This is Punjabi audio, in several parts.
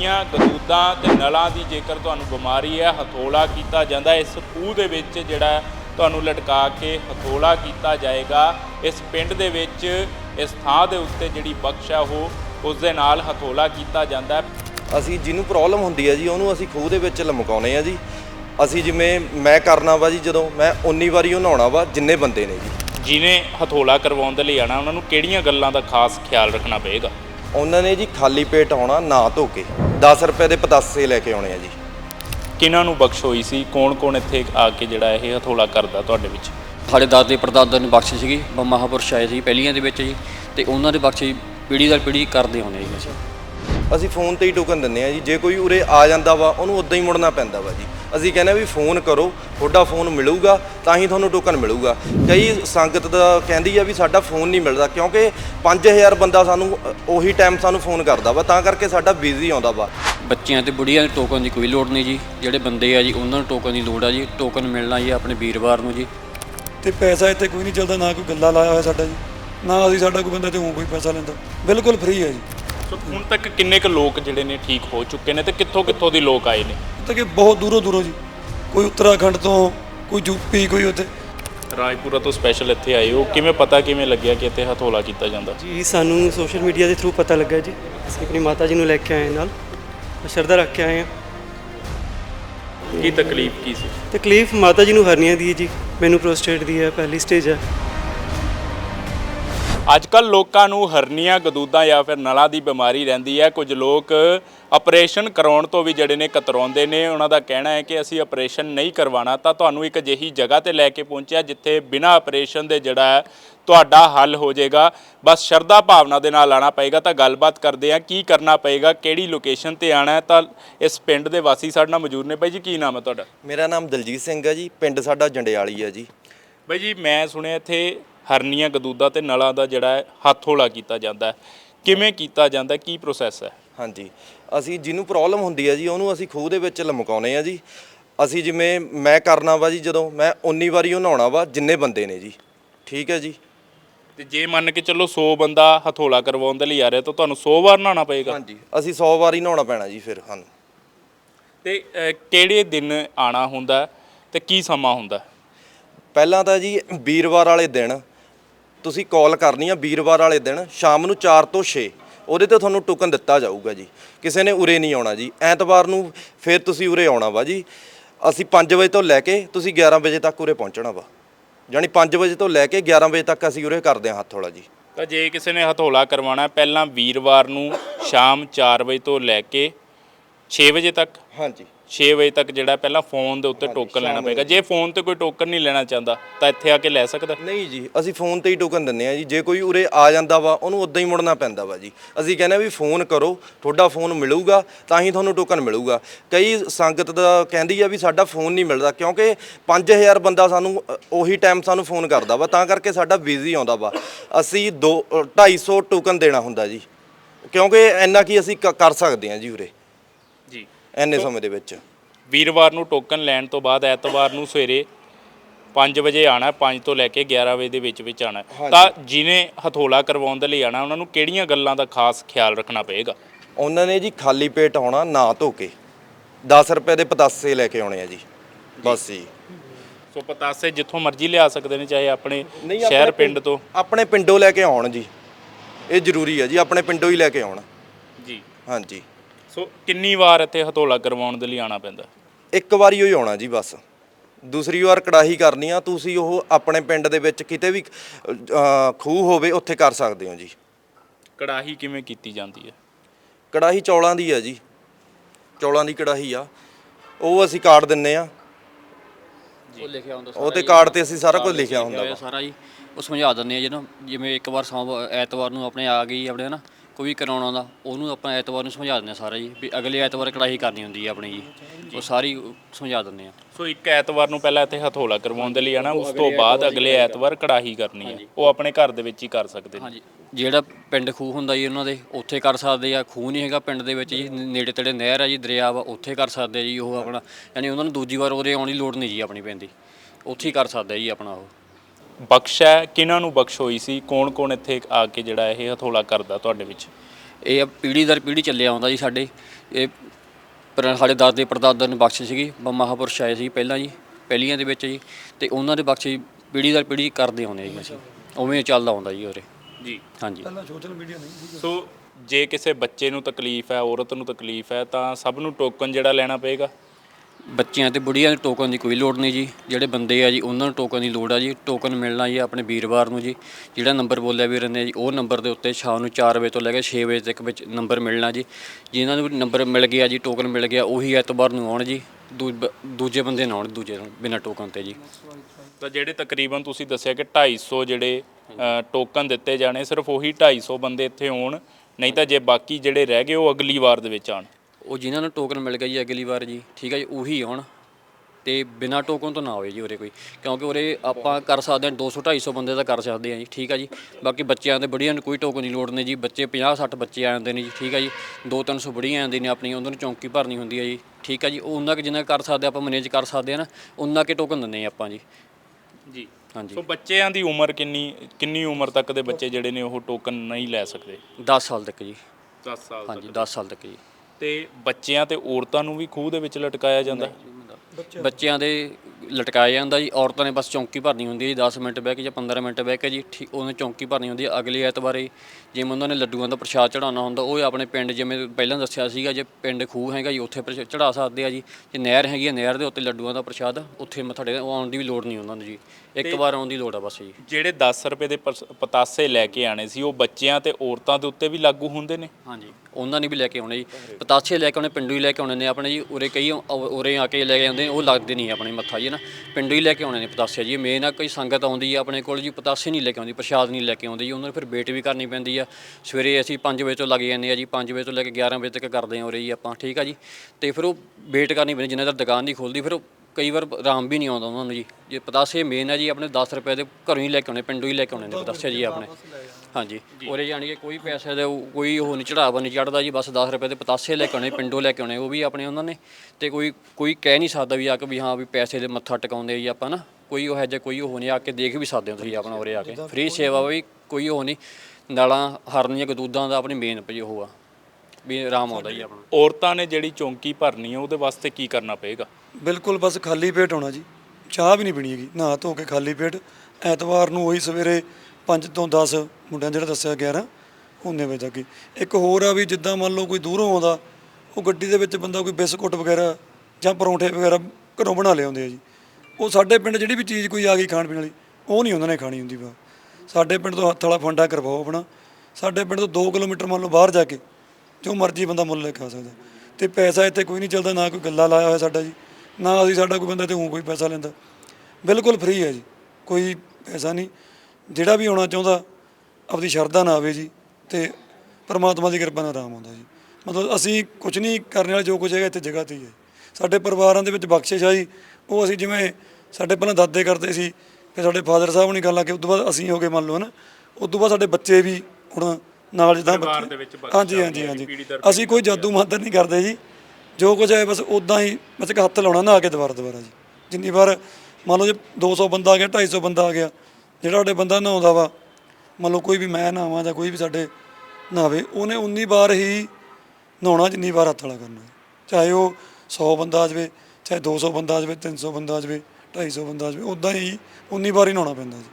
ਹਰਨੀਆਂ ਗਦੂਦਾਂ ਤੇ ਨਲਾਂ ਦੀ ਜੇਕਰ ਤੁਹਾਨੂੰ ਬਿਮਾਰੀ ਹੈ ਹਥੋਲਾ ਕੀਤਾ ਜਾਂਦਾ। ਇਸ ਖੂਹ ਦੇ ਵਿੱਚ ਜਿਹੜਾ ਤੁਹਾਨੂੰ ਲਟਕਾ ਕੇ ਹਥੋਲਾ ਕੀਤਾ ਜਾਏਗਾ। ਇਸ ਪਿੰਡ ਦੇ ਵਿੱਚ ਇਸ ਥਾਂ ਦੇ ਉੱਤੇ ਜਿਹੜੀ ਬਖਸ਼ ਹੈ ਉਹ ਉਸ ਦੇ ਨਾਲ ਹਥੋਲਾ ਕੀਤਾ ਜਾਂਦਾ ਅਸੀਂ ਜਿਹਨੂੰ ਪ੍ਰੋਬਲਮ ਹੁੰਦੀ ਹੈ ਜੀ ਉਹਨੂੰ ਅਸੀਂ ਖੂਹ ਦੇ ਵਿੱਚ ਲਮਕਾਉਨੇ ਆ ਜੀ। ਅਸੀਂ ਜਿਵੇਂ ਮੈਂ ਕਰਨਾ ਵਾ ਜੀ ਜਦੋਂ ਮੈਂ 19 ਵਾਰੀ ਉਹ ਨਹਾਉਣਾ ਵਾ ਜਿੰਨੇ ਬੰਦੇ ਨੇ ਜੀ। ਜਿਨੇ ਹਥੋਲਾ ਕਰਵਾਉਣ ਦੇ ਲਈ ਆਣਾ ਉਹਨਾਂ ਨੂੰ ਕਿਹੜੀਆਂ ਗੱਲਾਂ ਦਾ ਖਾਸ ਖਿਆਲ ਰੱਖਣਾ ਪਏਗਾ? ਉਹਨਾਂ ਨੇ ਜੀ ਖਾਲੀ ਪੇਟ ਆਉਣਾ ਨਾ ਧੋ ਕੇ। 10 ਰੁਪਏ ਦੇ ਪਤਾਸੇ ਲੈ ਕੇ ਆਉਣੇ ਆ ਜੀ। ਕਿਹਨਾਂ ਨੂੰ ਬਖਸ਼ ਹੋਈ ਸੀ? ਕੌਣ ਕੌਣ ਇੱਥੇ ਆ ਕੇ ਜਿਹੜਾ ਇਹ ਹਥੋਲਾ ਕਰਦਾ ਤੁਹਾਡੇ ਵਿੱਚ? ਸਾਡੇ ਦਾਦੇ ਪੜਦਾਦੇ ਨੂੰ ਬਖਸ਼ੀ ਸੀਗੀ ਬ- ਮਹਾਂਪੁਰਸ਼ ਆਏ ਸੀ ਪਹਿਲੀਆਂ ਦੇ ਵਿੱਚ ਜੀ। ਤੇ ਉਹਨਾਂ ਦੇ ਬਖਸ਼ੀ ਪੀੜ੍ਹੀ ਦਰ ਪੀੜ੍ਹੀ ਕਰਦੇ ਹੁੰਦੇ ਜੀ ਅਸੀਂ। ਅਸੀਂ ਫੋਨ ਤੇ ਹੀ ਟੋਕਨ ਦਿੰਨੇ ਆ ਜੀ। ਜੇ ਕੋਈ ਉਰੇ ਆ ਜਾਂਦਾ ਵਾ ਉਹਨੂੰ ਉਦਾਂ ਹੀ ਮੁੜਨਾ ਪੈਂਦਾ ਵਾ ਜੀ। ਅਸੀਂ ਕਹਿੰਦੇ ਆ ਵੀ ਫੋਨ ਕਰੋ ਤੁਹਾਡਾ ਫੋਨ ਮਿਲੂਗਾ ਤਾਂ ਹੀ ਤੁਹਾਨੂੰ ਟੋਕਨ ਮਿਲੂਗਾ। ਕਈ ਸੰਗਤ ਦਾ ਕਹਿੰਦੀ ਆ ਵੀ ਸਾਡਾ ਫੋਨ ਨਹੀਂ ਮਿਲਦਾ ਕਿਉਂਕਿ 5000 ਬੰਦਾ ਸਾਨੂੰ ਉਹੀ ਟਾਈਮ ਸਾਨੂੰ ਫੋਨ ਕਰਦਾ ਵਾ ਤਾਂ ਕਰਕੇ ਸਾਡਾ ਬਿਜ਼ੀ ਆਉਂਦਾ ਵਾ। ਬੱਚਿਆਂ ਤੇ ਬੁੜੀਆਂ ਨੂੰ ਟੋਕਨ ਦੀ ਕੋਈ ਲੋੜ ਨਹੀਂ ਜੀ। ਜਿਹੜੇ ਬੰਦੇ ਆ ਜੀ ਉਹਨਾਂ ਨੂੰ ਟੋਕਨ ਦੀ ਲੋੜ ਆ ਜੀ। ਟੋਕਨ ਮਿਲਣਾ ਜੀ ਆਪਣੇ ਵੀਰਵਾਰ ਨੂੰ ਜੀ। ਤੇ ਪੈਸਾ ਇੱਥੇ ਕੋਈ ਨਹੀਂ ਚੱਲਦਾ ਨਾ ਕੋਈ ਗੱਲਾ ਲਾਇਆ ਹੋਇਆ ਸਾਡਾ ਜੀ। ਨਾ ਅਸੀਂ ਸਾਡਾ ਕੋਈ ਬੰਦਾ ਤੇ ਕੋਈ ਪੈਸਾ ਲੈਂਦਾ। ਬਿਲਕੁਲ ਫ੍ਰੀ ਹੈ ਜੀ। ਸੋ ਹੁਣ ਤੱਕ ਕਿੰਨੇ ਕੁ ਲੋਕ ਜਿਹੜੇ ਨੇ ਠੀਕ ਹੋ ਚੁੱਕੇ ਨੇ ਤੇ ਕਿੱਥੋਂ ਕਿੱਥੋਂ ਦੀ ਲੋਕ ਆਏ ਨੇ? ਤਾਂ ਕਿ ਬਹੁਤ ਦੂਰੋਂ ਦੂਰੋਂ ਜੀ। ਕੋਈ ਉੱਤਰਾਖੰਡ ਤੋਂ ਕੋਈ ਯੂਪੀ ਕੋਈ ਉੱਥੇ। ਰਾਜਪੁਰਾ ਤੋਂ ਸਪੈਸ਼ਲ ਇੱਥੇ ਆਏ ਹੋ। ਕਿਵੇਂ ਪਤਾ ਕਿਵੇਂ ਲੱਗਿਆ ਕਿ ਇੱਥੇ ਹਥੋਲਾ ਕੀਤਾ ਜਾਂਦਾ? ਜੀ ਸਾਨੂੰ ਸੋਸ਼ਲ ਮੀਡੀਆ ਦੇ ਥਰੂ ਪਤਾ ਲੱਗਾ ਜੀ। ਅਸੀਂ ਆਪਣੀ ਮਾਤਾ ਜੀ ਨੂੰ ਲੈ ਕੇ ਆਏ ਨਾਲ। ਸ਼ਰਧਾ ਰੱਖ ਕੇ ਆਏ ਹਾਂ। ਕੀ ਤਕਲੀਫ ਕੀ ਸੀ? ਤਕਲੀਫ ਮਾਤਾ ਜੀ ਨੂੰ ਹਰਨੀਆਂ ਦੀ ਹੈ ਜੀ। ਮੈਨੂੰ ਪ੍ਰੋਸਟੇਟ ਦੀ ਹੈ ਪਹਿਲੀ ਸਟੇਜ ਹੈ। ਅੱਜ ਕੱਲ ਲੋਕਾਂ ਨੂੰ ਹਰਨੀਆਂ ਗਦੂਦਾਂ ਜਾਂ ਫਿਰ ਨਲਾਂ ਦੀ ਬਿਮਾਰੀ ਰਹਿੰਦੀ ਹੈ। ਕੁਝ ਲੋਕ ਆਪਰੇਸ਼ਨ ਕਰਾਉਣ ਤੋਂ ਵੀ ਜਿਹੜੇ ਨੇ ਕਤਰਾਉਂਦੇ ਨੇ। ਉਹਨਾਂ ਦਾ ਕਹਿਣਾ ਹੈ ਕਿ ਅਸੀਂ ਆਪਰੇਸ਼ਨ ਨਹੀਂ ਕਰਵਾਉਣਾ। ਤਾਂ ਤੁਹਾਨੂੰ ਇੱਕ ਅਜਿਹੀ ਜਗ੍ਹਾ ਤੇ ਲੈ ਕੇ ਪਹੁੰਚਿਆ ਜਿੱਥੇ ਬਿਨਾਂ ਆਪਰੇਸ਼ਨ ਦੇ ਜਿਹੜਾ ਤੁਹਾਡਾ ਹੱਲ ਹੋ ਜਾਏਗਾ। ਬਸ ਸ਼ਰਧਾ ਭਾਵਨਾ ਦੇ ਨਾਲ ਆਣਾ ਪਏਗਾ। ਤਾਂ ਗੱਲਬਾਤ ਕਰਦੇ ਆ ਕੀ ਕਰਨਾ ਪਏਗਾ ਕਿਹੜੀ ਲੋਕੇਸ਼ਨ ਤੇ ਆਣਾ ਹੈ। ਤਾਂ ਇਸ ਪਿੰਡ ਦੇ ਵਾਸੀ ਸਾਡੇ ਨਾਲ ਮੌਜੂਦ ਨੇ। ਬਾਈ ਜੀ ਕੀ ਨਾਮ ਹੈ ਤੁਹਾਡਾ? ਮੇਰਾ ਨਾਮ ਦਲਜੀਤ ਸਿੰਘ ਹੈ ਜੀ। ਪਿੰਡ ਸਾਡਾ ਜੰਡਿਆਲੀ ਹੈ ਜੀ। ਬਾਈ ਜੀ ਮੈਂ ਸੁਣਿਆ ਇੱਥੇ ਹਰਨੀਆਂ ਗਦੂਦਾਂ ਤੇ ਨਲਾਂ ਦਾ ਜਿਹੜਾ ਹੈ ਹੱਥੋਲਾ ਕੀਤਾ ਜਾਂਦਾ ਹੈ। ਕਿਵੇਂ ਕੀਤਾ ਜਾਂਦਾ ਹੈ? ਕੀ ਪ੍ਰੋਸੈਸ ਹੈ? ਹਾਂਜੀ। ਅਸੀਂ ਜਿਹਨੂੰ ਪ੍ਰੋਬਲਮ ਹੁੰਦੀ ਹੈ ਜੀ ਉਹਨੂੰ ਅਸੀਂ ਖੂਹ ਦੇ ਵਿੱਚ ਲਮਕਾਉਨੇ ਆ ਜੀ। ਅਸੀਂ ਜਿਵੇਂ ਮੈਂ ਕਰਨਾ ਵਾ ਜੀ ਜਦੋਂ ਮੈਂ 19 ਵਾਰੀ ਉਹ ਨਹਾਉਣਾ ਵਾ ਜਿੰਨੇ ਬੰਦੇ ਨੇ ਜੀ। ਠੀਕ ਹੈ ਜੀ? ਤੇ ਜੇ ਮੰਨ ਕੇ ਚੱਲੋ 100 ਬੰਦਾ ਹਥੋਲਾ ਕਰਵਾਉਣ ਦੇ ਲਈ ਆ ਰਿਹਾ ਤਾਂ ਤੁਹਾਨੂੰ 100 ਵਾਰ ਨਹਾਉਣਾ ਪਏਗਾ? ਹਾਂਜੀ। ਅਸੀਂ 100 ਵਾਰੀ ਨਹਾਉਣਾ ਪੈਣਾ ਜੀ ਫਿਰ ਸਾਨੂੰ। ਤੇ ਅਹ, ਕਿਹੜੇ ਦਿਨ ਆਣਾ ਹੁੰਦਾ ਹੈ ਤੇ ਕੀ ਸਮਾਂ ਹੁੰਦਾ ਹੈ? ਪਹਿਲਾਂ ਤਾਂ ਜੀ ਵੀਰਵਾਰ ਵਾਲੇ ਦਿਨ ਤੁਸੀਂ ਕਾਲ ਕਰਨੀ ਆ ਵੀਰਵਾਰ ਵਾਲੇ ਦਿਨ ਸ਼ਾਮ ਨੂੰ 4 ਤੋਂ 6 ਉਹਦੇ ਤੇ ਤੁਹਾਨੂੰ ਟੋਕਨ ਦਿੱਤਾ ਜਾਊਗਾ ਜੀ। ਕਿਸੇ ਨੇ ਉਰੇ ਨਹੀਂ ਆਉਣਾ ਜੀ। ਐਤਵਾਰ ਨੂੰ ਫਿਰ ਤੁਸੀਂ ਉਰੇ ਆਉਣਾ ਵਾ ਜੀ। ਅਸੀਂ 5 ਵਜੇ ਤੋਂ ਲੈ ਕੇ ਤੁਸੀਂ 11 ਵਜੇ ਤੱਕ ਉਰੇ ਪਹੁੰਚਣਾ ਵਾ। ਯਾਨੀ 5 ਵਜੇ ਤੋਂ ਲੈ ਕੇ 11 ਵਜੇ ਤੱਕ ਅਸੀਂ ਉਰੇ ਕਰਦੇ ਹਾਂ ਹੱਥੋਲਾ ਜੀ। ਤਾਂ ਜੇ ਕਿਸੇ ਨੇ ਹਥੋਲਾ ਕਰਵਾਉਣਾ ਪਹਿਲਾਂ ਵੀਰਵਾਰ ਨੂੰ ਸ਼ਾਮ 4 ਵਜੇ ਤੋਂ ਲੈ ਕੇ 6 ਵਜੇ ਤੱਕ? ਹਾਂਜੀ। 6 ਵਜੇ ਤੱਕ ਜਿਹੜਾ ਪਹਿਲਾਂ ਫੋਨ ਦੇ ਉੱਤੇ ਟੋਕਨ ਲੈਣਾ ਪਏਗਾ। ਜੇ ਫੋਨ ਤੇ ਕੋਈ ਟੋਕਨ ਨਹੀਂ ਲੈਣਾ ਚਾਹੁੰਦਾ ਤਾਂ ਇੱਥੇ ਆ ਕੇ ਲੈ ਸਕਦਾ? ਨਹੀਂ ਜੀ ਅਸੀਂ ਫੋਨ ਤੇ ਹੀ ਟੋਕਨ ਦਿੰਨੇ ਆ ਜੀ। ਜੇ ਕੋਈ ਉਰੇ ਆ ਜਾਂਦਾ ਵਾ ਉਹਨੂੰ ਉਦਾਂ ਹੀ ਮੁੜਨਾ ਪੈਂਦਾ ਵਾ ਜੀ। ਅਸੀਂ ਕਹਿੰਦੇ ਵੀ ਫੋਨ ਕਰੋ ਤੁਹਾਡਾ ਫੋਨ ਮਿਲੂਗਾ ਤਾਂ ਹੀ ਤੁਹਾਨੂੰ ਟੋਕਨ ਮਿਲੂਗਾ। ਕਈ ਸੰਗਤ ਦਾ ਕਹਿੰਦੀ ਆ ਵੀ ਸਾਡਾ ਫੋਨ ਨਹੀਂ ਮਿਲਦਾ ਕਿਉਂਕਿ 5000 ਬੰਦਾ ਸਾਨੂੰ ਅ, ਉਹੀ ਟਾਈਮ ਸਾਨੂੰ ਫੋਨ ਕਰਦਾ ਵਾ ਤਾਂ ਕਰਕੇ ਸਾਡਾ ਬਿਜ਼ੀ ਆਉਂਦਾ ਵਾ। ਅਸੀਂ 2 250 ਟੋਕਨ ਦੇਣਾ ਹੁੰਦਾ ਜੀ। ਕਿਉਂਕਿ ਇੰਨਾ ਕੀ ਅਸੀਂ ਕ- ਕਰ ਸਕਦੇ ਆ ਜੀ ਉਰੇ। ਜੀ। ਐਨੇ ਸਮੇਂ ਦੇ ਵਿੱਚ। ਵੀਰਵਾਰ ਨੂੰ ਟੋਕਨ ਲੈਣ ਤੋਂ ਬਾਅਦ ਐਤਵਾਰ ਨੂੰ ਸਵੇਰੇ 5 ਵਜੇ ਆਣਾ 5 ਤੋਂ ਲੈ ਕੇ 11 ਵਜੇ ਦੇ ਵਿੱਚ ਵਿੱਚ ਆਣਾ। ਤਾਂ ਜਿਨੇ ਹਥੋਲਾ ਕਰਵਾਉਣ ਦੇ ਲਈ ਆਣਾ ਉਹਨਾਂ ਨੂੰ ਕਿਹੜੀਆਂ ਗੱਲਾਂ ਦਾ ਖਾਸ ਖਿਆਲ ਰੱਖਣਾ ਪਏਗਾ? ਉਹਨਾਂ ਨੇ ਜੀ ਖਾਲੀ ਪੇਟ ਆਉਣਾ ਨਾ ਧੋ ਕੇ। 10 ਰੁਪਏ ਦੇ ਪਤਾਸੇ ਲੈ ਕੇ ਆਉਣੇ ਆ ਜੀ। ਬਸ ਜੀ। ਸੋ ਪਤਾਸੇ ਜਿੱਥੋਂ ਮਰਜ਼ੀ ਲਿਆ ਸਕਦੇ ਨੇ ਚਾਹੇ ਆਪਣੇ ਸ਼ਹਿਰ ਪਿੰਡ ਤੋਂ। ਆਪਣੇ ਪਿੰਡੋਂ ਲੈ ਕੇ ਆਉਣ ਜੀ। ਇਹ ਜ਼ਰੂਰੀ ਹੈ ਜੀ ਆਪਣੇ ਪਿੰਡੋਂ ਹੀ ਲੈ ਕੇ ਆਉਣ। ਜੀ। ਹਾਂਜੀ। ਸੋ ਕਿੰਨੀ ਵਾਰ ਇੱਥੇ ਹਥੋਲਾ ਕਰਵਾਉਣ ਦੇ ਲਈ ਆਣਾ ਪੈਂਦਾ? ਇੱਕ ਵਾਰੀ ਹੀ ਆਉਣਾ ਜੀ ਬਸ। ਦੂਸਰੀ ਵਾਰ ਕੜਾਹੀ ਕਰਨੀ ਆ ਤੁਸੀਂ ਉਹ ਆਪਣੇ ਪਿੰਡ ਦੇ ਵਿੱਚ ਕਿਤੇ ਵੀ ਖੂਹ ਹੋਵੇ ਉੱਥੇ ਕਰ ਸਕਦੇ ਹੋ ਜੀ। ਕੜਾਹੀ ਕਿਵੇਂ ਕੀਤੀ ਜਾਂਦੀ ਹੈ? ਕੜਾਹੀ ਚੌਲਾਂ ਦੀ ਹੈ ਜੀ। ਚੌਲਾਂ ਦੀ ਕੜਾਹੀ ਆ। ਉਹ ਅਸੀਂ ਕਾਰਡ ਦਿੰਨੇ ਆ। ਉਹ ਲਿਖਿਆ ਹੁੰਦਾ ਉਹ ਤੇ ਕਾਰਡ ਤੇ ਅਸੀਂ ਸਾਰਾ ਕੁਝ ਲਿਖਿਆ ਹੁੰਦਾ ਵਾ। ਸਾਰਾ ਜੀ। ਉਹ ਸਮਝਾ ਦਿੰਦੇ ਆ ਜਿਹਨੂੰ ਜਿਵੇਂ ਇੱਕ ਵਾਰ ਸੋਮ ਐਤਵਾਰ ਨੂੰ ਆਪਣੇ ਆ ਗਈ ਆਪਣੇ ਨਾ ਕੋਈ ਵੀ ਕਰਾਉਣਾ ਦਾ ਉਹਨੂੰ ਆਪਾਂ ਐਤਵਾਰ ਨੂੰ ਸਮਝਾ ਦਿੰਦੇ ਆ ਸਾਰਾ ਜੀ ਵੀ ਅਗਲੇ ਐਤਵਾਰ ਕੜਾਹੀ ਕਰਨੀ ਹੁੰਦੀ ਹੈ ਆਪਣੀ ਜੀ ਉਹ ਸਾਰੀ ਸਮਝਾ ਦਿੰਦੇ ਆ ਸੋ ਇੱਕ ਐਤਵਾਰ ਨੂੰ ਪਹਿਲਾਂ ਇੱਥੇ ਹਥੋਲਾ ਕਰਵਾਉਣ ਦੇ ਲਈ ਆਣਾ ਉਸ ਤੋਂ ਬਾਅਦ ਅਗਲੇ ਐਤਵਾਰ ਕੜਾਹੀ ਕਰਨੀ ਹੈ। ਉਹ ਆਪਣੇ ਘਰ ਦੇ ਵਿੱਚ ਹੀ ਕਰ ਸਕਦੇ ਨੇ। ਹਾਂਜੀ। ਜਿਹੜਾ ਪਿੰਡ ਖੂਹ ਹੁੰਦਾ ਜੀ ਉਹਨਾਂ ਦੇ ਉੱਥੇ ਕਰ ਸਕਦੇ ਆ ਖੂਹ ਨਹੀਂ ਹੈਗਾ ਪਿੰਡ ਦੇ ਵਿੱਚ ਜੀ ਨੇੜੇ ਤੇੜੇ ਨਹਿਰ ਆ ਜੀ ਦਰਿਆ ਵਾ ਉੱਥੇ ਕਰ ਸਕਦੇ ਆ ਜੀ ਉਹ ਆਪਣਾ ਯਾਨੀ ਉਹਨਾਂ ਨੂੰ ਦੂਜੀ ਵਾਰ ਉਰੇ ਆਉਣ ਦੀ ਲੋੜ ਨਹੀਂ ਜੀ ਆਪਣੀ ਪੈਂਦੀ। ਉੱਥੇ ਹੀ ਕਰ ਸਕਦਾ ਜੀ ਆਪਣਾ ਉਹ। ਬਖਸ਼ ਹੈ? ਕਿਹਨਾਂ ਨੂੰ ਬਖਸ਼ ਹੋਈ ਸੀ? ਕੌਣ ਕੌਣ ਇੱਥੇ ਆ ਕੇ ਜਿਹੜਾ ਇਹ ਹਥੋਲਾ ਕਰਦਾ ਤੁਹਾਡੇ ਵਿੱਚ? ਇਹ ਪੀੜ੍ਹੀ ਦਰ ਪੀੜ੍ਹੀ ਚੱਲਿਆ ਆਉਂਦਾ ਜੀ ਸਾਡੇ। ਇਹ ਪਰ ਸਾਡੇ ਦਾਦੇ ਪੜਦਾਦਾ ਨੇ ਬਖਸ਼ ਸੀਗੀ ਬ- ਮਹਾਪੁਰਸ਼ ਆਏ ਸੀ ਪਹਿਲਾਂ ਜੀ ਪਹਿਲੀਆਂ ਦੇ ਵਿੱਚ ਜੀ ਤੇ ਉਹਨਾਂ ਦੇ ਬਖਸ਼ ਪੀੜ੍ਹੀ ਦਰ ਪੀੜ੍ਹੀ ਕਰਦੇ ਆਉਂਦੇ ਜੀ ਅਸੀਂ। ਉਵੇਂ ਚੱਲਦਾ ਆਉਂਦਾ ਜੀ ਉਰੇ। ਜੀ। ਹਾਂਜੀ। ਪਹਿਲਾਂ ਸੋਸ਼ਲ ਮੀਡੀਆ ਨਹੀਂ ਸੀ। ਸੋ ਜੇ ਕਿਸੇ ਬੱਚੇ ਨੂੰ ਤਕਲੀਫ ਹੈ ਔਰਤ ਨੂੰ ਤਕਲੀਫ ਹੈ ਤਾਂ ਸਭ ਨੂੰ ਟੋਕਨ ਜਿਹੜਾ ਲੈਣਾ ਪਏਗਾ। ਬੱਚਿਆਂ ਤੇ ਬੁੜੀਆਂ ਦੇ ਟੋਕਨ ਦੀ ਕੋਈ ਲੋੜ ਨਹੀਂ ਜੀ। ਜਿਹੜੇ ਬੰਦੇ ਆ ਜੀ, ਉਹਨਾਂ ਨੂੰ ਟੋਕਨ ਦੀ ਲੋੜ ਆ ਜੀ। ਟੋਕਨ ਮਿਲਣਾ ਜੀ ਆਪਣੇ ਵੀਰਵਾਰ ਨੂੰ ਜੀ। ਜਿਹੜਾ ਨੰਬਰ ਬੋਲਿਆ ਵੀਰ ਨੇ ਜੀ, ਉਹ ਨੰਬਰ ਦੇ ਉੱਤੇ ਸ਼ਾਮ ਨੂੰ 4 ਵਜੇ ਤੋਂ ਲੈ ਕੇ 6 ਵਜੇ ਤੱਕ ਵਿੱਚ ਨੰਬਰ ਮਿਲਣਾ ਜੀ। ਜਿਨ੍ਹਾਂ ਨੂੰ ਨੰਬਰ ਮਿਲ ਗਿਆ ਜੀ, ਟੋਕਨ ਮਿਲ ਗਿਆ, ਉਹੀ ਐਤਵਾਰ ਨੂੰ ਆਉਣ ਜੀ। ਦੂ- ਬ- ਦੂਜੇ ਬੰਦੇ ਨਾ ਆਉਣ, ਦੂਜੇ ਨੂੰ ਬਿਨਾਂ ਟੋਕਨ ਤੇ ਜੀ। ਤਾਂ ਜਿਹੜੇ ਤਕਰੀਬਨ ਤੁਸੀਂ ਦੱਸਿਆ ਕਿ 250 ਜਿਹੜੇ ਟੋਕਨ ਦਿੱਤੇ ਜਾਣੇ, ਸਿਰਫ ਉਹੀ 250 ਬੰਦੇ ਇੱਥੇ ਹੋਣ ਨਹੀਂ ਤਾਂ ਜੇ ਬਾਕੀ ਜਿਹੜੇ ਰਹਿ ਗਏ, ਉਹ ਅਗਲੀ ਵਾਰ ਦੇ ਵਿੱਚ ਆਣ ਉਹ ਜਿਨ੍ਹਾਂ ਨੂੰ ਟੋਕਨ ਮਿਲ ਜੀ ਅਗਲੀ ਵਾਰ ਜੀ ਠੀਕ ਹੈ ਜੀ ਉਹੀ ਆਉਣ। ਤੇ ਬਿਨਾਂ ਟੋਕਨ ਤੋਂ ਨਾ ਹੋਵੇ ਜੀ ਉਰੇ ਕੋਈ ਕਿਉਂਕਿ ਉਰੇ ਆਪਾਂ ਕਰ ਸਕਦੇ ਹਾਂ 200 250 ਬੰਦੇ ਦਾ ਕਰ ਸਕਦੇ ਹਾਂ ਜੀ ਠੀਕ ਹੈ ਜੀ। ਬਾਕੀ ਬੱਚਿਆਂ ਦੇ ਬੜੀਆਂ ਨੂੰ ਕੋਈ ਟੋਕਨ ਦੀ ਲੋੜ ਨਹੀਂ ਜੀ ਬੱਚੇ 50 60 ਬੱਚੇ ਆ ਜਾਂਦੇ ਨੇ ਜੀ ਠੀਕ ਹੈ ਜੀ। 2-300 ਬੜੀਆਂ ਆਉਂਦੀਆਂ ਨੇ ਆਪਣੀ ਉਹਨਾਂ ਨੂੰ ਚੌਂਕੀ ਭਰਨੀ ਹੁੰਦੀ ਹੈ ਜੀ ਠੀਕ ਹੈ ਜੀ। ਉਹ ਉਹਨਾਂ ਕਿ ਜਿੰਨਾ ਕਰ ਸਕਦੇ ਆਪਾਂ ਮੈਨੇਜ ਕਰ ਸਕਦੇ ਹਾਂ ਨਾ ਉਹਨਾਂ ਕੇ ਟੋਕਨ ਹਾਂ ਆਪਾਂ ਜੀ। ਜੀ। ਹਾਂਜੀ। ਸੋ ਬੱਚਿਆਂ ਦੀ ਉਮਰ ਕਿੰਨੀ ਕਿੰਨੀ ਉਮਰ ਤੱਕ ਦੇ ਬੱਚੇ ਜਿਹੜੇ ਨੇ ਉਹ ਟੋਕਨ ਨਹੀਂ ਲੈ ਸਕਦੇ? 10 ਸਾਲ ਤੱਕ ਜੀ। 10 ਸਾਲ ਹਾਂਜੀ 10 ਸਾਲ ਤੱਕ ਜੀ। ਤੇ ਬੱਚਿਆਂ ਤੇ ਔਰਤਾਂ ਨੂੰ ਵੀ ਖੂਹ ਦੇ ਵਿੱਚ ਲਟਕਾਇਆ ਜਾਂਦਾ। ਬੱਚਿਆਂ ਦੇ ਲਟਕਾਇਆ ਜਾਂਦਾ ਜੀ ਔਰਤਾਂ ਨੇ ਬਸ ਚੌਂਕੀ ਭਰਨੀ ਹੁੰਦੀ ਹੈ ਜੀ 10 ਮਿੰਟ ਬਹਿ ਕੇ ਜਾਂ 15 ਮਿੰਟ ਬਹਿ ਕੇ ਜੀ ਠੀਕ ਉਹਨੇ ਚੌਂਕੀ ਭਰਨੀ ਹੁੰਦੀ ਹੈ। ਅਗਲੇ ਐਤਵਾਰੇ ਜਿਵੇਂ ਉਹਨਾਂ ਨੇ ਲੱਡੂਆਂ ਦਾ ਪ੍ਰਸ਼ਾਦ ਚੜਾਉਣਾ ਹੁੰਦਾ ਉਹ ਆਪਣੇ ਪਿੰਡ ਜਿਵੇਂ ਪਹਿਲਾਂ ਦੱਸਿਆ ਸੀਗਾ ਜੇ ਪਿੰਡ ਖੂਹ ਹੈਗਾ ਜੀ ਉੱਥੇ ਚੜਾ ਸਕਦੇ ਆ ਜੀ। ਜੇ ਨਹਿਰ ਹੈਗੀ ਹੈ ਨਹਿਰ ਦੇ ਉੱਤੇ ਲੱਡੂਆਂ ਦਾ ਪ੍ਰਸ਼ਾਦ ਉੱਥੇ ਮੱਥਾ ਟੇਕ ਆਉਣ ਦੀ ਵੀ ਲੋੜ ਨਹੀਂ ਉਹਨਾਂ ਨੂੰ ਜੀ। ਇੱਕ ਵਾਰ ਆਉਣ ਦੀ ਲੋੜ ਆ ਬਸ ਜੀ। ਜਿਹੜੇ 10 ਰੁਪਏ ਦੇ ਪਤਾਸੇ ਲੈ ਕੇ ਆਣੇ ਸੀ ਉਹ ਬੱਚਿਆਂ ਤੇ ਔਰਤਾਂ ਦੇ ਉੱਤੇ ਵੀ ਲਾਗੂ ਹੁੰਦੇ ਨੇ? ਹਾਂਜੀ ਉਹਨਾਂ ਨੇ ਵੀ ਲੈ ਕੇ ਆਉਣੇ ਜੀ। ਪਤਾਸੇ ਲੈ ਕੇ ਆਉਣੇ ਪਿੰਡੂ ਹੀ ਲੈ ਕੇ ਆਉਣੇ ਨੇ ਆਪਣੇ ਜੀ। ਉਰੇ ਕਈ ਉਰੇ ਆ ਕੇ ਲੈ ਕੇ ਆਉਂਦੇ ਉਹ ਲੱਗਦੇ ਨਹੀਂ ਆਪਣੇ ਮੱਥਾ ਜੀ। ਨਾ, ਪਿੰਡੋਂ ਹੀ ਲੈ ਕੇ ਆਉਣੇ ਨੇ ਪਤਾਸੇ ਜੀ। ਮੇਨ ਆ ਕੋਈ ਸੰਗਤ ਆਉਂਦੀ ਆ ਆਪਣੇ ਕੋਲ ਜੀ, ਪਤਾਸੇ ਨਹੀਂ ਲੈ ਕੇ ਆਉਂਦੀ, ਪ੍ਰਸ਼ਾਦ ਨਹੀਂ ਲੈ ਕੇ ਆਉਂਦੀ ਜੀ। ਉਹਨਾਂ ਨੂੰ ਫਿਰ ਵੇਟ ਵੀ ਕਰਨੀ ਪੈਂਦੀ ਆ। ਸਵੇਰੇ ਅਸੀਂ 5 ਵਜੇ ਤੋਂ ਲੱਗ ਜਾਂਦੇ ਆ ਜੀ 5 ਵਜੇ ਤੋਂ ਲੈ ਕੇ 11 ਵਜੇ ਤੱਕ ਕਰਦੇ ਆ ਉਰੇ ਜੀ ਆਪਾਂ, ਠੀਕ ਆ ਜੀ। ਤੇ ਫਿਰ ਉਹ ਵੇਟ ਕਰਨੀ ਪੈਂਦੀ, ਜਿੰਨਾ ਤੱਕ ਦੁਕਾਨ ਨਹੀਂ ਖੁੱਲਦੀ, ਫਿਰ ਉਹ ਕਈ ਵਾਰ ਆਰਾਮ ਵੀ ਨਹੀਂ ਆਉਂਦਾ ਉਹਨਾਂ ਨੂੰ ਜੀ। ਜੇ ਪਤਾਸੇ ਮੇਨ ਆ ਜੀ ਆਪਣੇ 10 ਰੁਪਏ ਦੇ ਘਰੋਂ ਹੀ ਲੈ ਕੇ ਆਉਣੇ ਪਿੰਡੋਂ ਹੀ ਲੈ ਕੇ ਆਉਣੇ ਨੇ ਪਤਾਸੇ ਜੀ ਆਪਣੇ। ਹਾਂਜੀ। ਉਰੇ ਜਾਣੀ ਕਿ ਕੋਈ ਪੈਸੇ ਦਾ ਉਹ- ਕੋਈ ਉਹ ਨਹੀਂ ਚੜਾਵਾ ਨਹੀਂ ਚੜਦਾ ਜੀ ਬਸ 10 ਰੁਪਏ ਦੇ ਪਤਾਸੇ ਲੈ ਕੇ ਆਉਣੇ ਪਿੰਡੋਂ ਲੈ ਕੇ ਆਉਣੇ ਉਹ ਵੀ ਆਪਣੇ ਉਹਨਾਂ ਨੇ। ਤੇ ਕੋਈ ਕੋਈ ਕਹਿ ਨਹੀਂ ਸਕਦਾ ਵੀ ਆ ਕੇ ਵੀ ਹਾਂ ਵੀ ਪੈਸੇ ਦੇ ਮੱਥਾ ਟਿਕਾਉਂਦੇ ਜੀ ਆਪਾਂ ਨਾ। ਕੋਈ ਉਹ ਹੈ ਜੇ ਕੋਈ ਉਹ ਨਹੀਂ ਆ ਕੇ ਦੇਖ ਵੀ ਸਕਦੇ ਹੋ ਤੁਸੀਂ ਆਪਣਾ ਉਰੇ ਆ ਕੇ। ਫ੍ਰੀ ਸੇਵਾ ਵੀ ਕੋਈ ਉਹ ਨਹੀਂ ਨਾਲਾਂ ਹਰਨੀਆਂ ਗਦੂਦਾਂ ਦਾ ਆਪਣੀ ਮੇਨ ਪਈ ਉਹ ਆ। ਵੀ ਆਰਾਮ ਆਉਂਦਾ ਜੀ ਆਪਣਾ। ਔਰਤਾਂ ਨੇ ਜਿਹੜੀ ਚੌਂਕੀ ਭਰਨੀ ਹੈ ਉਹਦੇ ਵਾਸਤੇ ਕੀ ਕਰਨਾ ਪਏਗਾ? ਬਿਲਕੁਲ ਬਸ ਖਾਲੀ ਪੇਟ ਆਉਣਾ ਜੀ। ਚਾਹ ਵੀ ਨਹੀਂ ਪੀਣੀ ਹੈਗੀ। ਨਹਾ ਧੋ ਕੇ ਖਾਲੀ ਪੇਟ। ਐਤਵਾਰ ਨੂੰ ਉਹੀ ਸਵੇਰੇ 5 ਤੋਂ 10 ਮੁੰਡਿਆਂ ਜਿਹੜਾ ਦੱਸਿਆ 11 ਉਹਨੇ ਵਜੇ ਤੱਕ ਹੀ। ਇੱਕ ਹੋਰ ਆ ਵੀ ਜਿੱਦਾਂ ਮੰਨ ਲਓ ਕੋਈ ਦੂਰੋਂ ਆਉਂਦਾ, ਉਹ ਗੱਡੀ ਦੇ ਵਿੱਚ ਬੰਦਾ ਕੋਈ ਬਿਸਕੁਟ ਵਗੈਰਾ ਜਾਂ ਪਰੌਂਠੇ ਵਗੈਰਾ ਘਰੋਂ ਬਣਾ ਲਿਆਉਂਦੇ ਆ ਜੀ। ਉਹ ਸਾਡੇ ਪਿੰਡ ਜਿਹੜੀ ਵੀ ਚੀਜ਼ ਕੋਈ ਆ ਗਈ ਖਾਣ ਪੀਣ ਵਾਲੀ, ਉਹ ਨਹੀਂ ਉਹਨਾਂ ਨੇ ਖਾਣੀ ਹੁੰਦੀ ਵਾ ਸਾਡੇ ਪਿੰਡ ਤੋਂ ਹੱਥ ਵਾਲਾ ਫੰਡਾ ਕਰਵਾਓ ਆਪਣਾ। ਸਾਡੇ ਪਿੰਡ ਤੋਂ 2 ਕਿਲੋਮੀਟਰ ਮੰਨ ਲਓ ਬਾਹਰ ਜਾ ਕੇ, ਜੋ ਮਰਜ਼ੀ ਬੰਦਾ ਮੁੱਲ ਲੈ ਕੇ ਖਾ ਸਕਦਾ। ਤੇ ਪੈਸਾ ਇੱਥੇ ਕੋਈ ਨਹੀਂ ਚੱਲਦਾ, ਨਾ ਕੋਈ ਗੱਲਾ ਲਾਇਆ ਹੋਇਆ ਸਾਡਾ ਜੀ। ਨਾ ਅਸੀਂ ਸਾਡਾ ਕੋਈ ਬੰਦਾ ਤੇ ਕੋਈ ਪੈਸਾ ਲੈਂਦਾ। ਬਿਲਕੁਲ ਫ੍ਰੀ ਹੈ ਜੀ ਕੋਈ ਪੈਸਾ ਨਹੀਂ। ਜਿਹੜਾ ਵੀ ਆਉਣਾ ਚਾਹੁੰਦਾ ਆਪਣੀ ਸ਼ਰਧਾ ਨਾਲ ਆਵੇ ਜੀ ਤੇ ਪਰਮਾਤਮਾ ਦੀ ਕਿਰਪਾ ਨਾਲ ਆਰਾਮ ਆਉਂਦਾ ਜੀ। ਮਤਲਬ ਅਸੀਂ ਕੁਝ ਨਹੀਂ ਕਰਨ ਵਾਲਾ ਜੋ ਕੁਝ ਹੈਗਾ ਇੱਥੇ ਜਗ੍ਹਾ ਤੇ ਹੀ ਹੈ। ਸਾਡੇ ਪਰਿਵਾਰਾਂ ਦੇ ਵਿੱਚ ਬਖਸ਼ਿਸ਼ ਆ ਜੀ। ਉਹ ਅਸੀਂ ਜਿਵੇਂ ਸਾਡੇ ਪਹਿਲਾਂ ਦਾਦੇ ਕਰਦੇ ਸੀ ਫਿਰ ਸਾਡੇ ਫਾਦਰ ਸਾਹਿਬ ਨੇ ਗੱਲਾਂ ਕਿ ਉਦੋਂ ਬਾਅਦ ਅਸੀਂ ਹੋ ਗਏ ਮੰਨ ਲਓ ਹਨਾ। ਉਦੋਂ ਬਾਅਦ ਸਾਡੇ ਬੱਚੇ ਵੀ ਹੁਣ ਨਾਲ ਜਿੱਦਾਂ ਬੱਚੇ ਹਾਂਜੀ ਆ ਹਾਂਜੀ ਹਾਂਜੀ। ਅਸੀਂ ਕੋਈ ਜਾਦੂ ਮੰਤਰ ਨਹੀਂ ਕਰਦੇ ਜੀ। ਜੋ ਕੁਝ ਹੈ ਬਸ ਉਦਾਂ ਹੀ ਬਸ ਇੱਕ ਹੱਥ ਲਾਉਣਾ ਨਾ ਆ ਕੇ ਦੁਬਾਰਾ ਦੁਬਾਰਾ ਜੀ। ਜਿੰਨੀ ਵਾਰ ਮੰਨ ਲਓ ਜੇ 200 ਬੰਦਾ ਆ ਗਿਆ 250 ਬੰਦਾ ਆ ਗਿਆ ਜਿਹੜਾ ਸਾਡੇ ਬੰਦਾ ਨਹਾਉਂਦਾ ਵਾ ਮੰਨ ਲਓ ਕੋਈ ਵੀ ਮੈਂ ਨਹਾਵਾਂ ਜਾਂ ਕੋਈ ਵੀ ਸਾਡੇ ਨਹਾਵੇ ਉਹਨੇ ਉਨੀ ਵਾਰ ਹੀ ਨਹਾਉਣਾ ਜਿੰਨੀ ਵਾਰ ਹੱਥ ਵਾਲਾ ਕਰਨਾ। ਚਾਹੇ ਉਹ 100 ਬੰਦਾ ਆ ਜਾਵੇ ਚਾਹੇ 200 ਬੰਦਾ ਆ ਜਾਵੇ 300 ਬੰਦਾ ਆ ਜਾਵੇ 250 ਬੰਦਾ ਆ ਜਾਵੇ ਉਦਾਂ ਹੀ ਉਨੀ ਵਾਰ ਹੀ ਨਹਾਉਣਾ ਪੈਂਦਾ ਜੀ।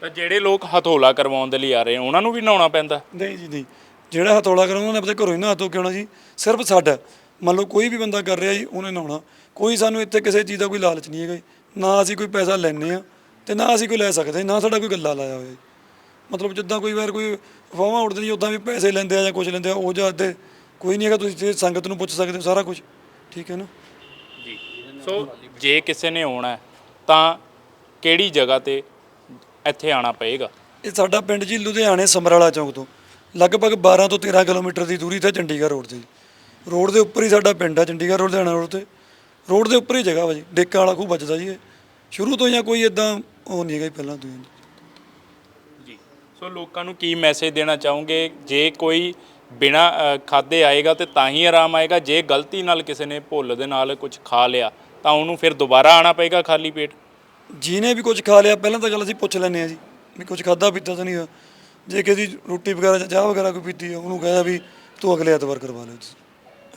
ਤਾਂ ਜਿਹੜੇ ਲੋਕ ਹਥੋਲਾ ਕਰਵਾਉਣ ਦੇ ਲਈ ਆ ਰਹੇ ਆ, ਉਹਨਾਂ ਨੂੰ ਵੀ ਨਹਾਉਣਾ ਪੈਂਦਾ? ਨਹੀਂ ਜੀ ਨਹੀਂ। ਜਿਹੜਾ ਹਥੌਲਾ ਕਰਾਉਂਦਾ ਉਹਨੇ ਆਪਣੇ ਘਰੋਂ ਹੀ ਨਹਾ ਧੋ ਕੇ ਆਉਣਾ ਜੀ। ਸਿਰਫ ਸਾਡਾ। ਮੰਨ ਲਓ ਕੋਈ ਵੀ ਬੰਦਾ ਕਰ ਰਿਹਾ ਜੀ ਉਹਨੇ ਨਹਾਉਣਾ। ਕੋਈ ਸਾਨੂੰ ਇੱਥੇ ਕਿਸੇ ਚੀਜ਼ ਦਾ ਕੋਈ ਲਾਲਚ ਨਹੀਂ ਹੈਗਾ ਜੀ। ਨਾ ਅਸੀਂ ਕੋਈ ਪੈਸਾ ਲੈਣੇ ਆ ਤੇ ਨਾ ਅਸੀਂ ਕੋਈ ਲੈ ਸਕਦੇ ਨਾ ਸਾਡਾ ਕੋਈ ਗੱਲਾ ਲਾਇਆ ਹੋਇਆ ਜੀ। ਮਤਲਬ ਜਿੱਦਾਂ ਕੋਈ ਵਾਰ ਕੋਈ ਅਫਵਾਹਾਂ ਉੱਡਦੀ ਜੀ ਉਦਾਂ ਵੀ ਪੈਸੇ ਲੈਂਦੇ ਆ ਜਾਂ ਕੁਝ ਲੈਂਦੇ ਆ ਉਹ ਜਾਂ ਤੇ ਕੋਈ ਨਹੀਂ ਹੈਗਾ ਤੁਸੀਂ ਜੇ ਸੰਗਤ ਨੂੰ ਪੁੱਛ ਸਕਦੇ ਹੋ ਸਾਰਾ ਕੁਝ ਠੀਕ ਹੈ ਨਾ? ਜੀ। ਸੋ ਜੇ ਕਿਸੇ ਨੇ ਆਉਣਾ ਹੈ, ਤਾਂ ਕਿਹੜੀ ਜਗ੍ਹਾ ਤੇ ਇੱਥੇ ਆਣਾ ਪਏਗਾ? ਇਹ ਸਾਡਾ ਪਿੰਡ ਜੀ ਲੁਧਿਆਣੇ ਸਮਰਾਲਾ ਚੌਂਕ ਤੋਂ। ਲਗਭਗ 12 ਤੋਂ 13 ਕਿਲੋਮੀਟਰ ਦੀ ਦੂਰੀ ਤੇ ਚੰਡੀਗੜ੍ਹ ਰੋਡ ਤੇ ਜੀ। ਰੋਡ ਦੇ ਉੱਪਰ ਹੀ ਸਾਡਾ ਪਿੰਡ ਆ ਚੰਡੀਗੜ੍ਹ ਲੁਧਿਆਣਾ ਰੋਡ ਤੇ। ਰੋਡ ਦੇ ਉੱਪਰ ਹੀ ਜਗ੍ਹਾ ਵਾ ਜੀ ਡੇਕਾਂ ਵਾਲਾ ਖੂਹ ਵੱਜਦਾ ਜੀ ਇਹ। ਸ਼ੁਰੂ ਤੋਂ ਜਾਂ ਕੋਈ ਇਦਾਂ ਉਹ ਨਹੀਂ ਹੈਗਾ ਜੀ ਪਹਿਲਾਂ ਤੋਂ ਹੀ। ਜੀ। ਸੋ ਲੋਕਾਂ ਨੂੰ ਕੀ ਮੈਸੇਜ ਦੇਣਾ ਚਾਹੋਗੇ? ਜੇ ਕੋਈ ਬਿਨਾ ਖਾਦੇ ਆਏਗਾ ਤੇ ਤਾਂ ਹੀ ਆਰਾਮ ਆਏਗਾ। ਜੇ ਗਲਤੀ ਨਾਲ ਕਿਸੇ ਨੇ ਭੁੱਲ ਦੇ ਨਾਲ ਕੁਝ ਖਾ ਲਿਆ ਤਾਂ ਉਹਨੂੰ ਫਿਰ ਦੁਬਾਰਾ ਆਣਾ ਪਏਗਾ ਖਾਲੀ ਪੇਟ? ਜਿਹਨੇ ਵੀ ਕੁਝ ਖਾ ਲਿਆ ਪਹਿਲਾਂ ਤਾਂ ਗੱਲ ਅਸੀਂ ਪੁੱਛ ਲੈਂਦੇ ਆ ਜੀ ਵੀ ਕੁਝ ਖਾਦਾ ਪੀਤਾ ਤਾਂ ਨਹੀਂ ਹੋਇਆ। ਜੇ ਕਿਸੇ ਦੀ ਰੋਟੀ ਵਗੈਰਾ ਜਾਂ ਚਾਹ ਵਗੈਰਾ ਕੋਈ ਪੀਤੀ ਆ ਉਹਨੂੰ ਕਹਿੰਦਾ ਵੀ ਤੋਂ ਅਗਲੇ ਐਤਵਾਰ ਕਰਵਾ ਲਿਓ। ਤੁਸੀਂ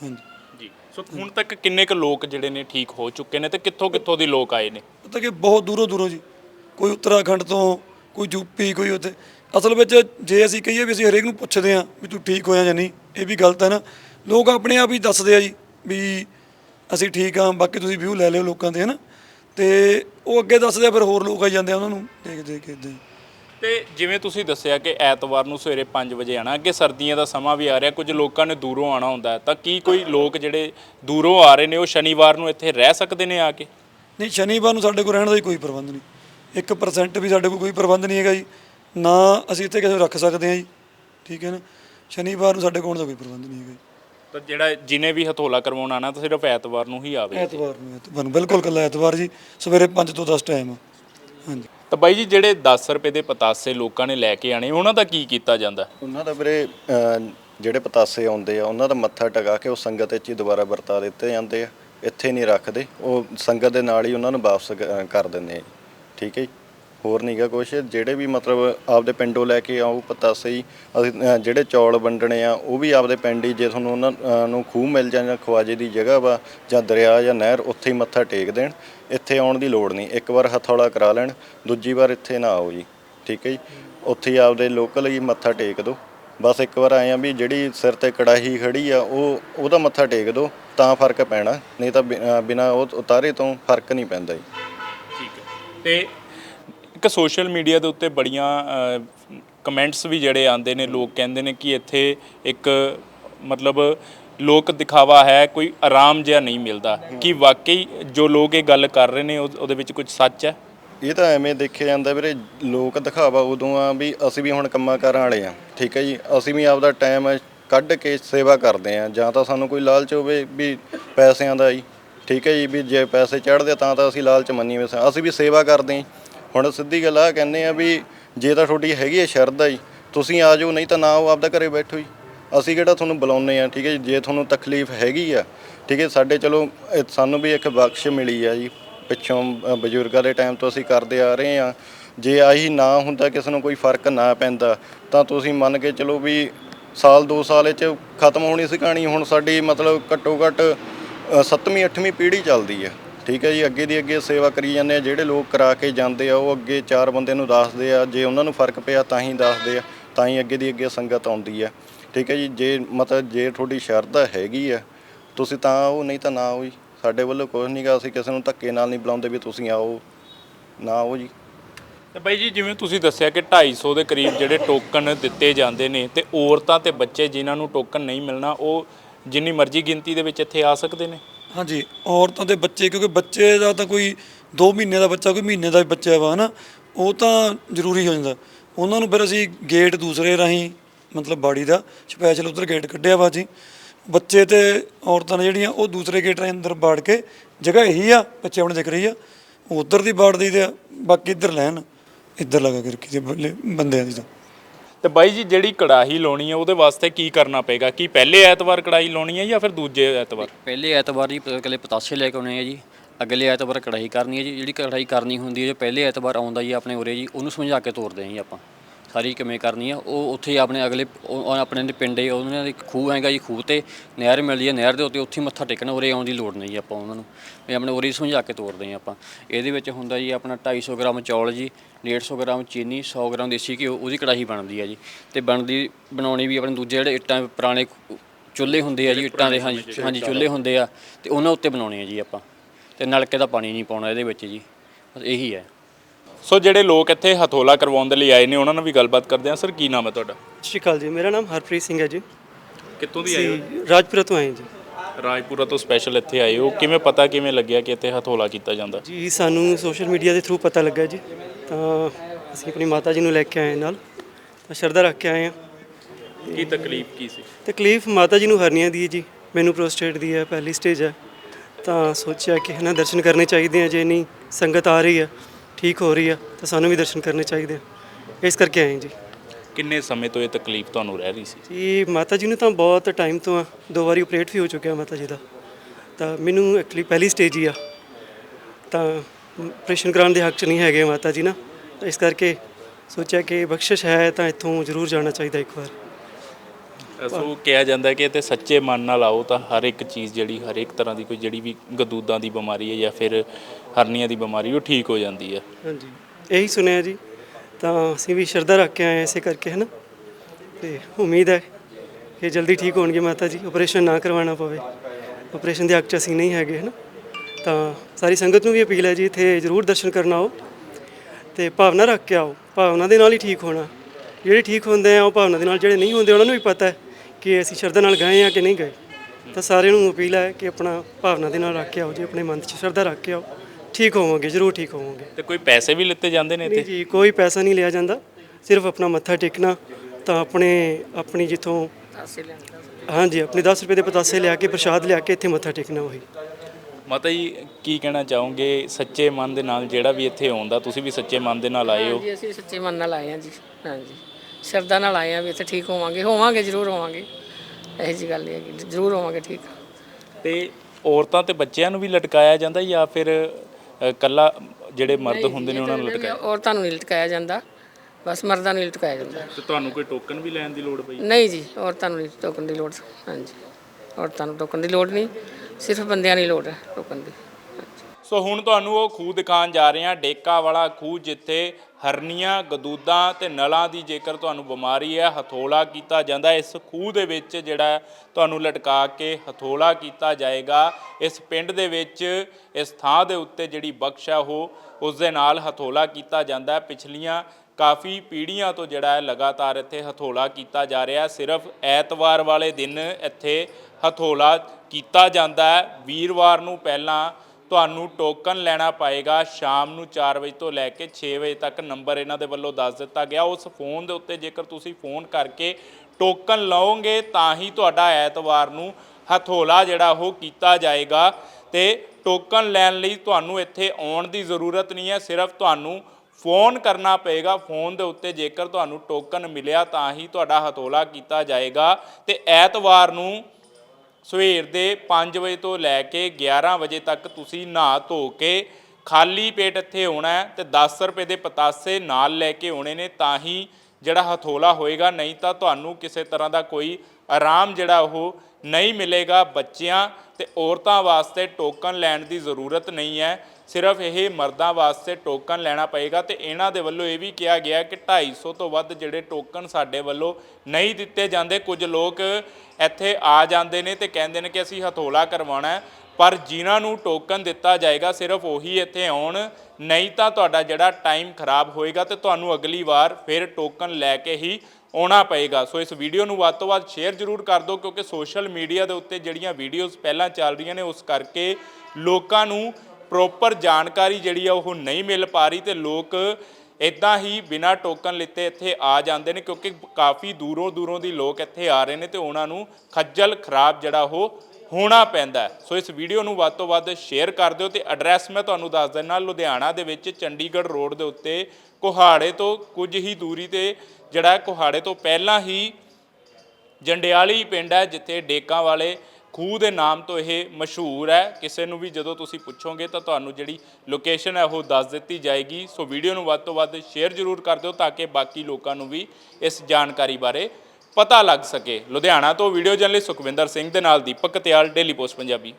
ਹਾਂਜੀ। ਜੀ ਸੋ ਹੁਣ ਤੱਕ ਕਿੰਨੇ ਕੁ ਲੋਕ ਜਿਹੜੇ ਨੇ ਠੀਕ ਹੋ ਚੁੱਕੇ ਨੇ ਤੇ ਕਿੱਥੋਂ ਕਿੱਥੋਂ ਦੀ ਲੋਕ ਆਏ ਨੇ? ਪਤਾ ਕਿ ਬਹੁਤ ਦੂਰੋਂ ਦੂਰੋਂ ਜੀ। ਕੋਈ ਉੱਤਰਾਖੰਡ ਤੋਂ ਕੋਈ ਯੂਪੀ ਕੋਈ ਉੱਥੇ। ਅਸਲ ਵਿੱਚ ਜੇ ਅਸੀਂ ਕਹੀਏ ਵੀ ਅਸੀਂ ਹਰੇਕ ਨੂੰ ਪੁੱਛਦੇ ਹਾਂ ਵੀ ਤੂੰ ਠੀਕ ਹੋਇਆ ਜਾਂ ਨਹੀਂ ਇਹ ਵੀ ਗਲਤ ਹੈ ਨਾ। ਲੋਕ ਆਪਣੇ ਆਪ ਹੀ ਦੱਸਦੇ ਆ ਜੀ ਵੀ ਅਸੀਂ ਠੀਕ ਆ ਬਾਕੀ ਤੁਸੀਂ ਵਿਊ ਲੈ ਲਿਓ ਲੋਕਾਂ ਦੇ ਹਨਾ ਤੇ ਉਹ ਅੱਗੇ ਦੱਸਦੇ ਆ ਫਿਰ ਹੋਰ ਲੋਕ ਆਈ ਜਾਂਦੇ ਆ ਉਹਨਾਂ ਨੂੰ। ਦੇਖ ਦੇਖ ਕੇ ਇੱਦਾਂ ਹੀ ਤੇ ਜਿਵੇਂ ਤੁਸੀਂ ਦੱਸਿਆ ਕਿ ਐਤਵਾਰ ਨੂੰ ਸਵੇਰੇ 5 ਵਜੇ ਆਣਾ ਅੱਗੇ ਸਰਦੀਆਂ ਦਾ ਸਮਾਂ ਵੀ ਆ ਰਿਹਾ ਕੁਝ ਲੋਕਾਂ ਨੇ ਦੂਰੋਂ ਆਣਾ ਹੁੰਦਾ ਤਾਂ ਕੀ ਕੋਈ ਲੋਕ ਜਿਹੜੇ ਦੂਰੋਂ ਆ ਰਹੇ ਨੇ ਉਹ ਸ਼ਨੀਵਾਰ ਨੂੰ ਇੱਥੇ ਰਹਿ ਸਕਦੇ ਨੇ ਆ ਕੇ? ਨਹੀਂ ਸ਼ਨੀਵਾਰ ਨੂੰ ਸਾਡੇ ਕੋਲ ਰਹਿਣ ਦਾ ਹੀ ਕੋਈ ਪ੍ਰਬੰਧ ਨਹੀਂ। 1% ਵੀ ਸਾਡੇ ਕੋਲ ਕੋਈ ਪ੍ਰਬੰਧ ਨਹੀਂ ਹੈਗਾ ਜੀ। ਨਾ ਅਸੀਂ ਇੱਥੇ ਕਿਸੇ ਨੂੰ ਰੱਖ ਸਕਦੇ ਹਾਂ ਜੀ ਠੀਕ ਹੈ ਨਾ? ਸ਼ਨੀਵਾਰ ਨੂੰ ਸਾਡੇ ਕੋਲ ਦਾ ਕੋਈ ਪ੍ਰਬੰਧ ਨਹੀਂ ਹੈਗਾ ਜੀ। ਤਾਂ ਜਿਹੜਾ ਜਿਨੇ ਵੀ ਹਥੋਲਾ ਕਰਵਾਉਣ ਆਣਾ ਤਾਂ ਸਿਰਫ ਐਤਵਾਰ ਨੂੰ ਹੀ ਆਵੇ। ਐਤਵਾਰ ਨੂੰ ਐਤਵਾਰ ਨੂੰ ਬਿਲਕੁਲ ਕੱਲਾ ਐਤਵਾਰ ਜੀ ਸਵੇਰੇ 5 ਤੋਂ 10 ਟਾਈਮ ਹਾਂਜੀ। ਤਾਂ ਬਾਈ ਜੀ ਜਿਹੜੇ 10 ਰੁਪਏ ਦੇ ਪਤਾਸੇ ਲੋਕਾਂ ਨੇ ਲੈ ਕੇ ਆਣੇ ਉਹਨਾਂ ਦਾ ਕੀ ਕੀਤਾ ਜਾਂਦਾ? ਉਹਨਾਂ ਦਾ ਵੀਰੇ ਅਹ, ਜਿਹੜੇ ਪਤਾਸੇ ਆਉਂਦੇ ਆ ਉਹਨਾਂ ਦਾ ਮੱਥਾ ਟਿਕਾ ਕੇ ਉਹ ਸੰਗਤ ਵਿੱਚ ਹੀ ਦੁਬਾਰਾ ਵਰਤਾ ਦਿੱਤੇ ਜਾਂਦੇ ਆ। ਇੱਥੇ ਨਹੀਂ ਰੱਖਦੇ ਉਹ ਸੰਗਤ ਦੇ ਨਾਲ ਹੀ ਉਹਨਾਂ ਨੂੰ ਵਾਪਸ ਕ- ਕਰ ਦਿੰਦੇ ਆ ਜੀ। ਠੀਕ ਹੈ ਜੀ? ਹੋਰ ਨਹੀਂਗਾ ਕੁਛ। ਜਿਹੜੇ ਵੀ ਮਤਲਬ ਆਪਦੇ ਪਿੰਡੋਂ ਲੈ ਕੇ ਆਓ ਪਤਾ ਸਹੀ ਅਸੀਂ ਜਿਹੜੇ ਚੌਲ ਵੰਡਣੇ ਆ, ਉਹ ਵੀ ਆਪਦੇ ਪਿੰਡ ਹੀ, ਜੇ ਤੁਹਾਨੂੰ ਉਹਨਾਂ ਨੂੰ ਖੂਹ ਮਿਲ ਜਾਂ ਜਾਂ ਖਵਾਜੇ ਦੀ ਜਗ੍ਹਾ ਵਾ ਜਾਂ ਦਰਿਆ ਜਾਂ ਨਹਿਰ, ਉੱਥੇ ਹੀ ਮੱਥਾ ਟੇਕ ਦੇਣ। ਇੱਥੇ ਆਉਣ ਦੀ ਲੋੜ ਨਹੀਂ ਇੱਕ ਵਾਰ ਹਥੌਲਾ ਕਰਾ ਲੈਣ, ਦੂਜੀ ਵਾਰ ਇੱਥੇ ਨਾ ਆਓ ਜੀ। ਠੀਕ ਹੈ ਜੀ? ਉੱਥੇ ਹੀ ਆਪਦੇ ਲੋਕਲ ਹੀ ਮੱਥਾ ਟੇਕ ਦਿਓ ਬਸ ਇੱਕ ਵਾਰ ਆਏ ਆ ਵੀ ਜਿਹੜੀ ਸਿਰ ਤੇ ਕੜਾਹੀ ਖੜੀ ਆ, ਉਹ, ਉਹਦਾ ਮੱਥਾ ਟੇਕ ਦਿਓ ਤਾਂ ਫ਼ਰਕ ਪੈਣਾ। ਨਹੀਂ ਤਾਂ ਬਿਨਾ ਉਹ ਉਤਾਰੇ ਤੋਂ ਫ਼ਰਕ ਨਹੀਂ ਪੈਂਦਾ ਜੀ। ਠੀਕ ਹੈ। ਤੇ ਇੱਕ ਸੋਸ਼ਲ ਮੀਡੀਆ ਦੇ ਉੱਤੇ ਬੜੀਆਂ ਕਮੈਂਟਸ ਵੀ ਜਿਹੜੇ ਆਉਂਦੇ ਨੇ, ਲੋਕ ਕਹਿੰਦੇ ਨੇ ਕਿ ਇੱਥੇ ਇੱਕ, ਮਤਲਬ ਲੋਕ ਦਿਖਾਵਾ ਹੈ, ਕੋਈ ਆਰਾਮ ਜਿਹਾ ਨਹੀਂ ਮਿਲਦਾ। ਕਿ ਵਾਕਈ ਜੋ ਲੋਕ ਇਹ ਗੱਲ ਕਰ ਰਹੇ ਨੇ, ਉਹ- ਉਹਦੇ ਵਿੱਚ ਕੁਝ ਸੱਚ ਹੈ? ਇਹ ਤਾਂ ਐਵੇਂ ਦੇਖਿਆ ਜਾਂਦਾ ਵੀਰੇ, ਲੋਕ ਦਿਖਾਵਾ ਉਦੋਂ ਆ ਵੀ ਅਸੀਂ ਵੀ ਹੁਣ ਕੰਮਾਂ ਕਾਰਾਂ ਵਾਲੇ ਆ, ਠੀਕ ਹੈ ਜੀ? ਅਸੀਂ ਵੀ ਆਪਦਾ ਟਾਈਮ ਕੱਢ ਕੇ ਸੇਵਾ ਕਰਦੇ ਆ, ਜਾਂ ਤਾਂ ਸਾਨੂੰ ਕੋਈ ਲਾਲਚ ਹੋਵੇ ਵੀ ਪੈਸਿਆਂ ਦਾ ਜੀ ਠੀਕ ਹੈ ਜੀ? ਵੀ ਜੇ ਪੈਸੇ ਚੜ੍ਹਦੇ ਤਾਂ ਤਾਂ ਅਸੀਂ ਲਾਲਚ ਮੰਨੀਏ ਅਸੀਂ ਵੀ ਸੇਵਾ ਕਰਦੇ ਹਾਂ ਜੀ ਹੁਣ ਸਿੱਧੀ ਗੱਲ ਆ, ਕਹਿੰਦੇ ਆ ਵੀ ਜੇ ਤਾਂ ਤੁਹਾਡੀ ਹੈਗੀ ਹੈ ਸ਼ਰਧਾ ਜੀ, ਤੁਸੀਂ ਆ ਜਾਓ, ਨਹੀਂ ਤਾਂ ਨਾ ਉਹ ਆਪਦਾ ਘਰੇ ਬੈਠੋ ਜੀ। ਅਸੀਂ ਕਿਹੜਾ ਤੁਹਾਨੂੰ ਬੁਲਾਉਂਦੇ ਆ, ਠੀਕ ਹੈ ਜੀ? ਜੇ ਤੁਹਾਨੂੰ ਤਕਲੀਫ ਹੈਗੀ ਆ, ਠੀਕ ਹੈ, ਸਾਡੇ ਚਲੋ, ਇਹ ਸਾਨੂੰ ਵੀ ਇੱਕ ਬਖਸ਼ ਮਿਲੀ ਆ ਜੀ। ਪਿੱਛੋਂ ਬਜ਼ੁਰਗਾਂ ਦੇ ਟਾਈਮ ਤੋਂ ਅਸੀਂ ਕਰਦੇ ਆ ਰਹੇ ਆ। ਜੇ ਆਹੀ ਨਾ ਹੁੰਦਾ, ਕਿਸੇ ਨੂੰ ਕੋਈ ਫ਼ਰਕ ਨਾ ਪੈਂਦਾ, ਤਾਂ ਤੁਸੀਂ ਮੰਨ ਕੇ ਚਲੋ ਵੀ ਸਾਲ 2 ਸਾਲ ਵਿੱਚ ਖਤਮ ਹੋਣੀ ਸੀ ਕਹਾਣੀ, ਹੁਣ ਸਾਡੀ ਮਤਲਬ ਘੱਟੋ ਘੱਟ 7ਵੀਂ 8ਵੀਂ ਪੀੜ੍ਹੀ ਚੱਲਦੀ ਆ। ਠੀਕ ਹੈ ਜੀ, ਅੱਗੇ ਦੀ ਅੱਗੇ ਸੇਵਾ ਕਰੀ ਜਾਂਦੇ ਆ, ਜਿਹੜੇ ਲੋਕ ਕਰਾ ਕੇ ਜਾਂਦੇ ਆ, ਉਹ ਅੱਗੇ ਚਾਰ ਬੰਦੇ ਨੂੰ ਦੱਸਦੇ ਆ, ਜੇ ਉਹਨਾਂ ਨੂੰ ਫ਼ਰਕ ਪਿਆ ਤਾਂ ਹੀ ਦੱਸਦੇ ਆ, ਤਾਂ ਹੀ ਅੱਗੇ ਦੀ ਅੱਗੇ ਸੰਗਤ ਆਉਂਦੀ ਆ। ਠੀਕ ਹੈ ਜੀ, ਜੇ ਮਤਲਬ ਜੇ ਤੁਹਾਡੀ ਸ਼ਰਧਾ ਹੈਗੀ ਆ, ਤੁਸੀਂ ਤਾਂ ਆਓ, ਨਹੀਂ ਤਾਂ ਨਾ ਆਓ ਜੀ। ਸਾਡੇ ਵੱਲੋਂ ਕੁਝ ਨਹੀਂਗਾ ਅਸੀਂ ਕਿਸੇ ਨੂੰ ਧੱਕੇ ਨਾਲ ਨਹੀਂ ਬੁਲਾਉਂਦੇ ਵੀ ਤੁਸੀਂ ਆਓ, ਨਾ ਆਓ ਜੀ। ਤੇ ਬਾਈ ਜੀ, ਜਿਵੇਂ ਤੁਸੀਂ ਦੱਸਿਆ ਕਿ 250 ਦੇ ਕਰੀਬ ਜਿਹੜੇ ਟੋਕਨ ਦਿੱਤੇ ਜਾਂਦੇ ਨੇ, ਤੇ ਔਰਤਾਂ ਤੇ ਬੱਚੇ ਜਿਨ੍ਹਾਂ ਨੂੰ ਟੋਕਨ ਨਹੀਂ ਮਿਲਣਾ, ਉਹ ਜਿੰਨੀ ਮਰਜ਼ੀ ਗਿਣਤੀ ਦੇ ਵਿੱਚ ਇੱਥੇ ਆ ਸਕਦੇ ਨੇ? ਹਾਂਜੀ ਔਰਤਾਂ ਦੇ ਬੱਚੇ ਕਿਉਂਕਿ ਬੱਚੇ ਦਾ ਤਾਂ ਕੋਈ 2 ਮਹੀਨੇ ਦਾ ਬੱਚਾ ਕੋਈ ਮਹੀਨੇ ਦਾ ਬੱਚਾ ਵਾ ਹਨਾ? ਉਹ ਤਾਂ ਜ਼ਰੂਰੀ ਹੋ ਜਾਂਦਾ। ਉਹਨਾਂ ਨੂੰ ਫਿਰ ਅਸੀਂ ਗੇਟ ਦੂਸਰੇ ਰਾਹੀਂ ਮਤਲਬ ਬਾੜੀ ਦਾ ਸਪੈਸ਼ਲ ਉਧਰ ਗੇਟ ਕੱਢਿਆ ਵਾ ਜੀ। ਬੱਚੇ ਤੇ ਔਰਤਾਂ ਨੇ ਜਿਹੜੀਆਂ ਉਹ ਦੂਸਰੇ ਗੇਟ ਰਾਹੀਂ ਅੰਦਰ ਬਾੜ ਕੇ ਜਗ੍ਹਾ ਇਹੀ ਆ ਬੱਚੇ ਆਪਣੇ ਦਿਖ ਰਹੀ ਆ। ਉਹ ਉਧਰ ਦੀ ਬਾੜ ਦੀ ਤੇ ਆ, ਬਾਕੀ ਇੱਧਰ ਲੈਣ ਇੱਧਰ ਲਗਾ ਕੇ ਰੱਖੀ ਬੰਦੇ- ਬੰਦਿਆਂ ਦੀ ਤਾਂ। ਤੇ ਬਾਈ ਜੀ, ਜਿਹੜੀ ਕੜਾਹੀ ਲਾਉਣੀ ਹੈ ਉਹਦੇ ਵਾਸਤੇ ਕੀ ਕਰਨਾ ਪਏਗਾ? ਕੀ ਪਹਿਲੇ ਐਤਵਾਰ ਕੜਾਹੀ ਲਾਉਣੀ ਹੈ ਜਾਂ ਫਿਰ ਦੂਜੇ ਐਤਵਾਰ? ਪਹਿਲੇ ਐਤਵਾਰ ਹੀ ਇਕੱਲੇ ਪਤਾਸੇ ਲੈ ਕੇ ਆਉਣੇ ਆ ਜੀ। ਅਗਲੇ ਐਤਵਾਰ ਕੜਾਹੀ ਕਰਨੀ ਹੈ ਜੀ। ਜਿਹੜੀ ਕੜਾਹੀ ਕਰਨੀ ਹੁੰਦੀ ਹੈ ਜੋ ਪਹਿਲੇ ਐਤਵਾਰ ਆਉਂਦਾ ਜੀ ਆਪਣੇ ਉਰੇ ਜੀ, ਉਹਨੂੰ ਸਮਝਾ ਕੇ ਤੋਰਦੇ ਹਾਂ ਜੀ ਆਪਾਂ। ਸਾਰੀ ਕਿਵੇਂ ਕਰਨੀ ਆ ਉਹ ਉੱਥੇ ਆਪਣੇ ਅਗਲੇ ਉਹ- ਆਪਣੇ ਦੇ ਪਿੰਡੇ ਉਹਨਾਂ ਦੇ ਖੂਹ ਹੈਗਾ ਜੀ ਖੂਹ ਤੇ ਨਹਿਰ ਮਿਲਦੀ ਹੈ ਨਹਿਰ ਦੇ ਉੱਤੇ ਉੱਥੇ ਮੱਥਾ ਟੇਕਣਾ ਉਰੇ ਆਉਣ ਦੀ ਲੋੜ ਨਹੀਂ ਆਪਾਂ ਉਹਨਾਂ ਨੂੰ। ਵੀ ਆਪਣੇ ਉਰੇ ਸਮਝਾ ਕੇ ਤੋਰਦੇ ਹਾਂ ਆਪਾਂ। ਇਹਦੇ ਵਿੱਚ ਹੁੰਦਾ ਜੀ ਆਪਣਾ 250 ਗ੍ਰਾਮ ਚੌਲ ਜੀ 150 ਗ੍ਰਾਮ ਚੀਨੀ 100 ਗ੍ਰਾਮ ਦੇਸੀ ਘਿਓ ਉਹਦੀ ਕੜਾਹੀ ਬਣਦੀ ਹੈ ਜੀ। ਤੇ ਬਣਦੀ ਬਣਾਉਣੀ ਵੀ ਆਪਣੇ ਦੂਜੇ ਜਿਹੜੇ ਇੱਟਾਂ ਪੁਰਾਣੇ ਚੁੱਲ੍ਹੇ ਹੁੰਦੇ ਆ ਜੀ ਇੱਟਾਂ ਦੇ ਹਾਂਜੀ ਹਾਂਜੀ ਚੁੱਲ੍ਹੇ ਹੁੰਦੇ ਆ ਤੇ ਉਹਨਾਂ ਉੱਤੇ ਬਣਾਉਣੀ ਹੈ ਜੀ ਆਪਾਂ। ਤੇ ਨਲਕੇ ਦਾ ਪਾਣੀ ਨਹੀਂ ਪਾਉਣਾ ਇਹਦੇ ਵਿੱਚ ਜੀ। ਬਸ ਇਹੀ ਹੈ। ਸੋ ਜਿਹੜੇ ਲੋਕ ਇੱਥੇ ਹਥੋਲਾ ਕਰਵਾਉਣ ਦੇ ਲਈ ਆਏ ਨੇ ਉਹਨਾਂ ਨਾਲ ਵੀ ਗੱਲਬਾਤ ਕਰਦੇ ਹਾਂ। ਸਰ ਕੀ ਨਾਮ ਹੈ ਤੁਹਾਡਾ? ਸਤਿ ਸ਼੍ਰੀ ਅਕਾਲ ਜੀ ਮੇਰਾ ਨਾਮ ਹਰਪ੍ਰੀਤ ਸਿੰਘ ਹੈ ਜੀ। ਕਿੱਥੋਂ ਦੀ ਆਏ ਹੋ? ਰਾਜਪੁਰਾ ਤੋਂ ਆਏ ਜੀ। ਰਾਜਪੁਰਾ ਤੋਂ ਸਪੈਸ਼ਲ ਇੱਥੇ ਆਏ ਹੋ। ਕਿਵੇਂ ਪਤਾ ਕਿਵੇਂ ਲੱਗਿਆ ਕਿ ਇੱਥੇ ਹਥੋਲਾ ਕੀਤਾ ਜਾਂਦਾ? ਜੀ ਸਾਨੂੰ ਸੋਸ਼ਲ ਮੀਡੀਆ ਦੇ ਥਰੂ ਪਤਾ ਲੱਗਾ ਜੀ। ਤਾਂ ਅਸੀਂ ਆਪਣੀ ਮਾਤਾ ਜੀ ਨੂੰ ਲੈ ਕੇ ਆਏ ਨਾਲ। ਤਾਂ ਸ਼ਰਧਾ ਰੱਖ ਕੇ ਆਏ ਹਾਂ। ਕੀ ਤਕਲੀਫ ਕੀ ਸੀ? ਤਕਲੀਫ ਮਾਤਾ ਜੀ ਨੂੰ ਹਰਨੀਆਂ ਦੀ ਹੈ ਜੀ। ਮੈਨੂੰ ਪ੍ਰੋਸਟੇਟ ਦੀ ਹੈ ਪਹਿਲੀ ਸਟੇਜ ਹੈ। ਤਾਂ ਸੋਚਿਆ ਕਿ ਹਨਾ ਦਰਸ਼ਨ ਕਰਨੇ ਚਾਹੀਦੇ ਆ ਜੇ ਨਹੀਂ ਸੰਗਤ ਆ ਰਹੀ ਹੈ। ਠੀਕ ਹੋ ਰਹੀ ਹੈ ਤਾਂ ਸਾਨੂੰ ਵੀ ਦਰਸ਼ਨ ਕਰਨੇ ਚਾਹੀਦੇ ਆ। ਇਸ ਕਰਕੇ ਆਏ ਜੀ। ਕਿੰਨੇ ਸਮੇਂ ਤੋਂ ਇਹ ਤਕਲੀਫ ਤੁਹਾਨੂੰ ਰਹਿ ਰਹੀ ਸੀ? ਜੀ ਮਾਤਾ ਜੀ ਨੂੰ ਤਾਂ ਬਹੁਤ ਟਾਈਮ ਤੋਂ ਆ ਦੋ ਵਾਰੀ ਆਪਰੇਟ ਵੀ ਹੋ ਚੁੱਕਿਆ ਮਾਤਾ ਜੀ ਦਾ। ਤਾਂ ਮੈਨੂੰ ਐਕਚੁਅਲੀ ਪਹਿਲੀ ਸਟੇਜ ਹੀ ਆ। ਤਾਂ ਆਪਰੇਸ਼ਨ ਕਰਾਉਣ ਦੇ ਹੱਕ 'ਚ ਨਹੀਂ ਹੈਗੇ ਮਾਤਾ ਜੀ ਨਾ। ਇਸ ਕਰਕੇ ਸੋਚਿਆ ਕਿ ਬਖਸ਼ਿਸ਼ ਹੈ ਤਾਂ ਇੱਥੋਂ ਜ਼ਰੂਰ ਜਾਣਾ ਚਾਹੀਦਾ ਇੱਕ ਵਾਰ। ਸੋ ਕਿਹਾ ਜਾਂਦਾ ਕਿ ਤੇ ਸੱਚੇ ਮਨ ਨਾਲ ਆਓ ਤਾਂ ਹਰ ਇੱਕ ਚੀਜ਼ ਜਿਹੜੀ, ਹਰ ਇੱਕ ਤਰ੍ਹਾਂ ਦੀ ਕੋਈ ਜਿਹੜੀ ਵੀ ਗਦੂਦਾਂ ਦੀ ਬਿਮਾਰੀ ਹੈ ਜਾਂ ਫਿਰ ਹਰਨੀਆਂ ਦੀ ਬਿਮਾਰੀ, ਉਹ ਠੀਕ ਹੋ ਜਾਂਦੀ ਹੈ। ਹਾਂਜੀ। ਇਹੀ ਸੁਣਿਆ ਜੀ। ਤਾਂ ਅਸੀਂ ਵੀ ਸ਼ਰਧਾ ਰੱਖ ਕੇ ਆਏ ਹਾਂ ਇਸੇ ਕਰਕੇ, ਹੈ ਨਾ? ਤੇ ਉਮੀਦ ਹੈ ਕਿ ਜਲਦੀ ਠੀਕ ਹੋਣਗੇ ਮਾਤਾ ਜੀ। ਆਪਰੇਸ਼ਨ ਨਾ ਕਰਵਾਉਣਾ ਪਵੇ। ਆਪਰੇਸ਼ਨ ਦੇ ਹੱਕ 'ਚ ਅਸੀਂ ਨਹੀਂ ਹੈਗੇ, ਹੈ ਨਾ? ਤਾਂ ਸਾਰੀ ਸੰਗਤ ਨੂੰ ਵੀ ਅਪੀਲ ਹੈ ਜੀ, ਇੱਥੇ ਜ਼ਰੂਰ ਦਰਸ਼ਨ ਕਰਨ ਆਓ ਤੇ ਭਾਵਨਾ ਰੱਖ ਕੇ ਆਓ। ਭਾਵਨਾ ਦੇ ਨਾਲ ਹੀ ਠੀਕ ਹੋਣਾ। ਜਿਹੜੇ ਠੀਕ ਹੁੰਦੇ ਆ, ਉਹ ਭਾਵਨਾ ਦੇ ਨਾਲ, ਜਿਹੜੇ ਨਹੀਂ ਹੁੰਦੇ, ਉਹਨਾਂ ਨੂੰ ਵੀ ਪਤਾ ਹੈ। ਕਿ ਅਸੀਂ ਸ਼ਰਧਾ ਨਾਲ ਗਏ ਆ ਕਿ ਨਹੀਂ ਗਏ ਤਾਂ ਸਾਰਿਆਂ ਨੂੰ ਅਪੀਲ ਹੈ ਕਿ ਆਪਣਾ ਭਾਵਨਾ ਦੇ ਨਾਲ ਰੱਖ ਕੇ ਆਓ ਜੀ ਆਪਣੇ ਮਨ 'ਚ ਸ਼ਰਧਾ ਰੱਖ ਕੇ ਆਓ। ਠੀਕ ਹੋਵੋਗੇ ਜ਼ਰੂਰ ਠੀਕ ਹੋਵੋਗੇ। ਤੇ ਕੋਈ ਪੈਸੇ ਵੀ ਲਿੱਤੇ ਜਾਂਦੇ ਨੇ ਨਹੀਂ ਇੱਥੇ? ਜੀ ਕੋਈ ਪੈਸਾ ਨਹੀਂ ਲਿਆ ਜਾਂਦਾ ਸਿਰਫ ਆਪਣਾ ਮੱਥਾ ਟੇਕਣਾ ਤਾਂ ਆਪਣੇ ਆਪਣੀ ਜਿੱਥੋਂ ਹਾਂਜੀ ਆਪਣੇ 10 ਰੁਪਏ ਦੇ ਪਤਾਸੇ ਲਿਆ ਕੇ ਪ੍ਰਸ਼ਾਦ ਲਿਆ ਕੇ ਇੱਥੇ ਮੱਥਾ ਟੇਕਣਾ ਉਹੀ। ਮਾਤਾ ਜੀ ਕੀ ਕਹਿਣਾ ਚਾਹੋਗੇ? ਸੱਚੇ ਮਨ ਦੇ ਨਾਲ ਜਿਹੜਾ ਵੀ ਇੱਥੇ ਆਉਂਦਾ ਤੁਸੀਂ ਵੀ ਸੱਚੇ ਮਨ ਦੇ ਨਾਲ ਆਏ ਹੋ? ਹਾਂਜੀ ਅਸੀਂ ਸੱਚੇ ਮਨ ਨਾਲ ਆਏ ਹਾਂ ਜੀ ਹਾਂਜੀ। ਸ਼ਰਧਾ ਨਾਲ ਆਏ ਹਾਂ ਵੀ ਇੱਥੇ ਠੀਕ ਹੋਵਾਂਗੇ ਹੋਵਾਂਗੇ ਜ਼ਰੂਰ ਹੋਵਾਂਗੇ। ਇਹੋ ਜੀ ਗੱਲ ਨਹੀਂ ਹੈਗੀ ਜ਼ਰੂਰ ਹੋਵਾਂਗੇ ਠੀਕ ਤੇ ਔਰਤਾਂ ਤੇ ਬੱਚਿਆਂ ਨੂੰ ਵੀ ਲਟਕਾਇਆ ਜਾਂਦਾ ਜਾਂ ਫਿਰ ਅ, ਕੱਲਾ ਜਿਹੜੇ ਮਰਦ ਹੁੰਦੇ ਨੇ ਉਹਨਾਂ ਨੂੰ ਲਟਕਾਇਆ? ਔਰਤਾਂ ਨੂੰ ਨਹੀਂ ਲਟਕਾਇਆ ਜਾਂਦਾ ਬਸ ਮਰਦਾਂ ਨੂੰ ਹੀ ਲਟਕਾਇਆ ਜਾਂਦਾ। ਤੇ ਤੁਹਾਨੂੰ ਕੋਈ ਟੋਕਨ ਵੀ ਲੈਣ ਦੀ ਲੋੜ ਪਈ? ਨਹੀਂ ਜੀ ਔਰਤਾਂ ਨੂੰ ਨਹੀਂ ਟੋਕਨ ਦੀ ਲੋੜ ਹਾਂਜੀ। ਔਰਤਾਂ ਨੂੰ ਟੋਕਨ ਦੀ ਲੋੜ ਨਹੀਂ ਸਿਰਫ ਬੰਦਿਆਂ ਦੀ ਲੋੜ ਹੈ ਟੋਕਨ ਦੀ। ਸੋ ਹੁਣ ਤੁਹਾਨੂੰ ਉਹ ਖੂਹ ਦਿਖਾਉਣ ਜਾ ਰਹੇ ਹਾਂ, ਡੇਕਾ ਵਾਲਾ ਖੂਹ ਜਿੱਥੇ ਹਰਨੀਆਂ, ਗਦੂਦਾਂ ਤੇ ਨਲਾਂ ਦੀ ਜੇਕਰ ਤੁਹਾਨੂੰ ਬਿਮਾਰੀ ਹੈ, ਹਥੋਲਾ ਕੀਤਾ ਜਾਂਦਾ ਇਸ ਖੂਹ ਦੇ ਵਿੱਚ ਜਿਹੜਾ ਤੁਹਾਨੂੰ ਲਟਕਾ ਕੇ ਹਥੋਲਾ ਕੀਤਾ ਜਾਏਗਾ। ਇਸ ਪਿੰਡ ਦੇ ਵਿੱਚ, ਇਸ ਥਾਂ ਦੇ ਉੱਤੇ ਜਿਹੜੀ ਬਖਸ਼ ਹੈ, ਉਹ ਉਸ ਦੇ ਨਾਲ ਹਥੋਲਾ ਕੀਤਾ ਜਾਂਦਾ ਪਿਛਲੀਆਂ ਕਾਫੀ ਪੀੜ੍ਹੀਆਂ ਤੋਂ ਜਿਹੜਾ ਹੈ, ਲਗਾਤਾਰ ਇੱਥੇ ਹਥੋਲਾ ਕੀਤਾ ਜਾ ਰਿਹਾ ਸਿਰਫ ਐਤਵਾਰ ਵਾਲੇ ਦਿਨ ਇੱਥੇ ਹਥੋਲਾ ਕੀਤਾ ਜਾਂਦਾ ਹੈ। ਵੀਰਵਾਰ ਨੂੰ ਪਹਿਲਾਂ ਤੁਹਾਨੂੰ ਟੋਕਨ ਲੈਣਾ ਪਏਗਾ ਸ਼ਾਮ ਨੂੰ 4 ਵਜੇ ਤੋਂ ਲੈ ਕੇ 6 ਵਜੇ ਤੱਕ ਨੰਬਰ ਇਹਨਾਂ ਦੇ ਵੱਲੋਂ ਦੱਸ ਦਿੱਤਾ ਗਿਆ। ਉਸ ਫੋਨ ਦੇ ਉੱਤੇ ਜੇਕਰ ਤੁਸੀਂ ਫੋਨ ਕਰਕੇ ਟੋਕਨ ਲਓਗੇ ਤਾਂ ਹੀ ਤੁਹਾਡਾ ਐਤਵਾਰ ਨੂੰ ਹਥੋਲਾ ਜਿਹੜਾ ਉਹ ਕੀਤਾ ਜਾਏਗਾ ਤੇ ਟੋਕਨ ਲੈਣ ਲਈ ਤੁਹਾਨੂੰ ਇੱਥੇ ਆਉਣ ਦੀ ਜ਼ਰੂਰਤ ਨਹੀਂ ਹੈ, ਸਿਰਫ ਤੁਹਾਨੂੰ ਫੋਨ ਕਰਨਾ ਪਏਗਾ। ਫੋਨ ਦੇ ਉੱਤੇ ਜੇਕਰ ਤੁਹਾਨੂੰ ਟੋਕਨ ਮਿਲਿਆ ਤਾਂ ਹੀ ਤੁਹਾਡਾ ਹਥੋਲਾ ਕੀਤਾ ਜਾਏਗਾ ਤੇ ਐਤਵਾਰ ਨੂੰ ਸਵੇਰ ਦੇ 5 ਵਜੇ ਤੋਂ ਲੈ ਕੇ 11 ਵਜੇ ਤੱਕ ਤੁਸੀਂ ਨਹਾ ਧੋ ਕੇ ਖਾਲੀ ਪੇਟ ਇੱਥੇ ਆਉਣਾ ਹੈ ਤੇ 10 ਰੁਪਏ ਦੇ ਪਤਾਸੇ ਨਾਲ ਲੈ ਕੇ ਆਉਣੇ ਨੇ ਤਾਂ ਹੀ ਜਿਹੜਾ ਹਥੋਲਾ ਹੋਏਗਾ, ਨਹੀਂ ਤਾਂ ਤੁਹਾਨੂੰ ਕਿਸੇ ਤਰ੍ਹਾਂ ਦਾ ਕੋਈ ਆਰਾਮ ਜਿਹੜਾ ਉਹ ਨਹੀਂ ਮਿਲੇਗਾ ਬੱਚਿਆਂ ਤੇ ਔਰਤਾਂ ਵਾਸਤੇ ਟੋਕਨ ਲੈਣ ਦੀ ਜ਼ਰੂਰਤ ਨਹੀਂ ਹੈ। ਸਿਰਫ ਇਹ ਮਰਦਾਂ ਵਾਸਤੇ ਟੋਕਨ ਲੈਣਾ ਪਏਗਾ ਤੇ ਇਹਨਾਂ ਦੇ ਵੱਲੋਂ ਇਹ ਵੀ ਕਿਹਾ ਗਿਆ ਕਿ 250 ਤੋਂ ਵੱਧ ਜਿਹੜੇ ਟੋਕਨ ਸਾਡੇ ਵੱਲੋਂ ਨਹੀਂ ਦਿੱਤੇ ਜਾਂਦੇ। ਕੁਝ ਲੋਕ ਇੱਥੇ ਆ ਜਾਂਦੇ ਨੇ ਤੇ ਕਹਿੰਦੇ ਨੇ ਕਿ ਅਸੀਂ ਹਥੋਲਾ ਕਰਵਾਉਣਾ ਪਰ ਜਿਨ੍ਹਾਂ ਨੂੰ ਟੋਕਨ ਦਿੱਤਾ ਜਾਏਗਾ ਸਿਰਫ ਉਹੀ ਇੱਥੇ ਆਉਣ, ਨਹੀਂ ਤਾਂ ਤੁਹਾਡਾ ਜਿਹੜਾ ਟਾਈਮ ਖਰਾਬ ਹੋਏਗਾ ਤੇ ਤੁਹਾਨੂੰ ਅਗਲੀ ਵਾਰ ਫਿਰ ਟੋਕਨ ਲੈ ਕੇ ਹੀ ਆਉਣਾ ਪਏਗਾ। ਸੋ ਇਸ ਵੀਡੀਓ ਨੂੰ ਵੱਧ ਤੋਂ ਵੱਧ ਸ਼ੇਅਰ ਜ਼ਰੂਰ ਕਰ ਦਿਓ, ਕਿਉਂਕਿ ਸੋਸ਼ਲ ਮੀਡੀਆ ਦੇ ਉੱਤੇ ਜਿਹੜੀਆਂ ਵੀਡੀਓਜ਼ ਪਹਿਲਾਂ ਚੱਲ ਰਹੀਆਂ ਨੇ, ਉਸ ਕਰਕੇ ਲੋਕਾਂ ਨੂੰ ਪ੍ਰੋਪਰ ਜਾਣਕਾਰੀ ਜਿਹੜੀ ਆ ਉਹ ਨਹੀਂ ਮਿਲ ਪਾ ਰਹੀ ਤੇ ਲੋਕ ਇਦਾਂ ਹੀ ਬਿਨਾਂ ਟੋਕਨ ਲਿੱਤੇ ਇੱਥੇ ਆ ਜਾਂਦੇ ਨੇ ਕਿਉਂਕਿ ਕਾਫੀ ਦੂਰੋਂ ਦੂਰੋਂ ਦੀ ਲੋਕ ਇੱਥੇ ਆ ਰਹੇ ਨੇ ਤੇ ਉਹਨਾਂ ਨੂੰ ਖੱਜਲ ਖਰਾਬ ਜਿਹੜਾ ਉਹ ਹੋਣਾ ਪੈਂਦਾ ਸੋ ਇਸ ਵੀਡੀਓ ਨੂੰ ਵੱਧ ਤੋਂ ਵੱਧ ਸ਼ੇਅਰ ਕਰ ਦਿਓ ਤੇ ਐਡਰੈਸ ਮੈਂ ਤੁਹਾਨੂੰ ਦੱਸ ਦਿੰਦਾ, ਲੁਧਿਆਣਾ ਦੇ ਵਿੱਚ ਚੰਡੀਗੜ੍ਹ ਰੋਡ ਦੇ ਉੱਤੇ ਕੋਹਾੜੇ ਤੋਂ ਕੁਝ ਹੀ ਦੂਰੀ ਤੇ ਜਿਹੜਾ ਹੈ ਕੋਹਾੜੇ ਤੋਂ ਪਹਿਲਾਂ ਹੀ ਜੰਡਿਆਲੀ ਪਿੰਡ ਹੈ, ਜਿੱਥੇ ਡੇਕਾਂ ਵਾਲੇ ਖੂਹ ਦੇ ਨਾਮ ਤੋਂ ਇਹ ਮਸ਼ਹੂਰ ਹੈ। ਕਿਸੇ ਨੂੰ ਵੀ ਜਦੋਂ ਤੁਸੀਂ ਪੁੱਛੋਗੇ ਤਾਂ ਤੁਹਾਨੂੰ ਜਿਹੜੀ ਲੋਕੇਸ਼ਨ ਹੈ ਉਹ ਦੱਸ ਦਿੱਤੀ ਜਾਏਗੀ। ਸੋ ਵੀਡੀਓ ਨੂੰ ਵੱਧ ਤੋਂ ਵੱਧ ਸ਼ੇਅਰ ਜ਼ਰੂਰ ਕਰ ਦਿਓ ਤਾਂ ਕਿ ਬਾਕੀ ਲੋਕਾਂ ਨੂੰ ਵੀ ਇਸ ਜਾਣਕਾਰੀ ਬਾਰੇ ਪਤਾ ਲੱਗ ਸਕੇ। ਲੁਧਿਆਣਾ ਤੋਂ ਵੀਡੀਓ ਜਰਨਲਿਸਟ ਸੁਖਵਿੰਦਰ ਸਿੰਘ ਦੇ ਨਾਲ ਦੀਪਕ ਕਤਿਆਲ ਡੇਲੀ ਪੋਸਟ ਪੰਜਾਬੀ।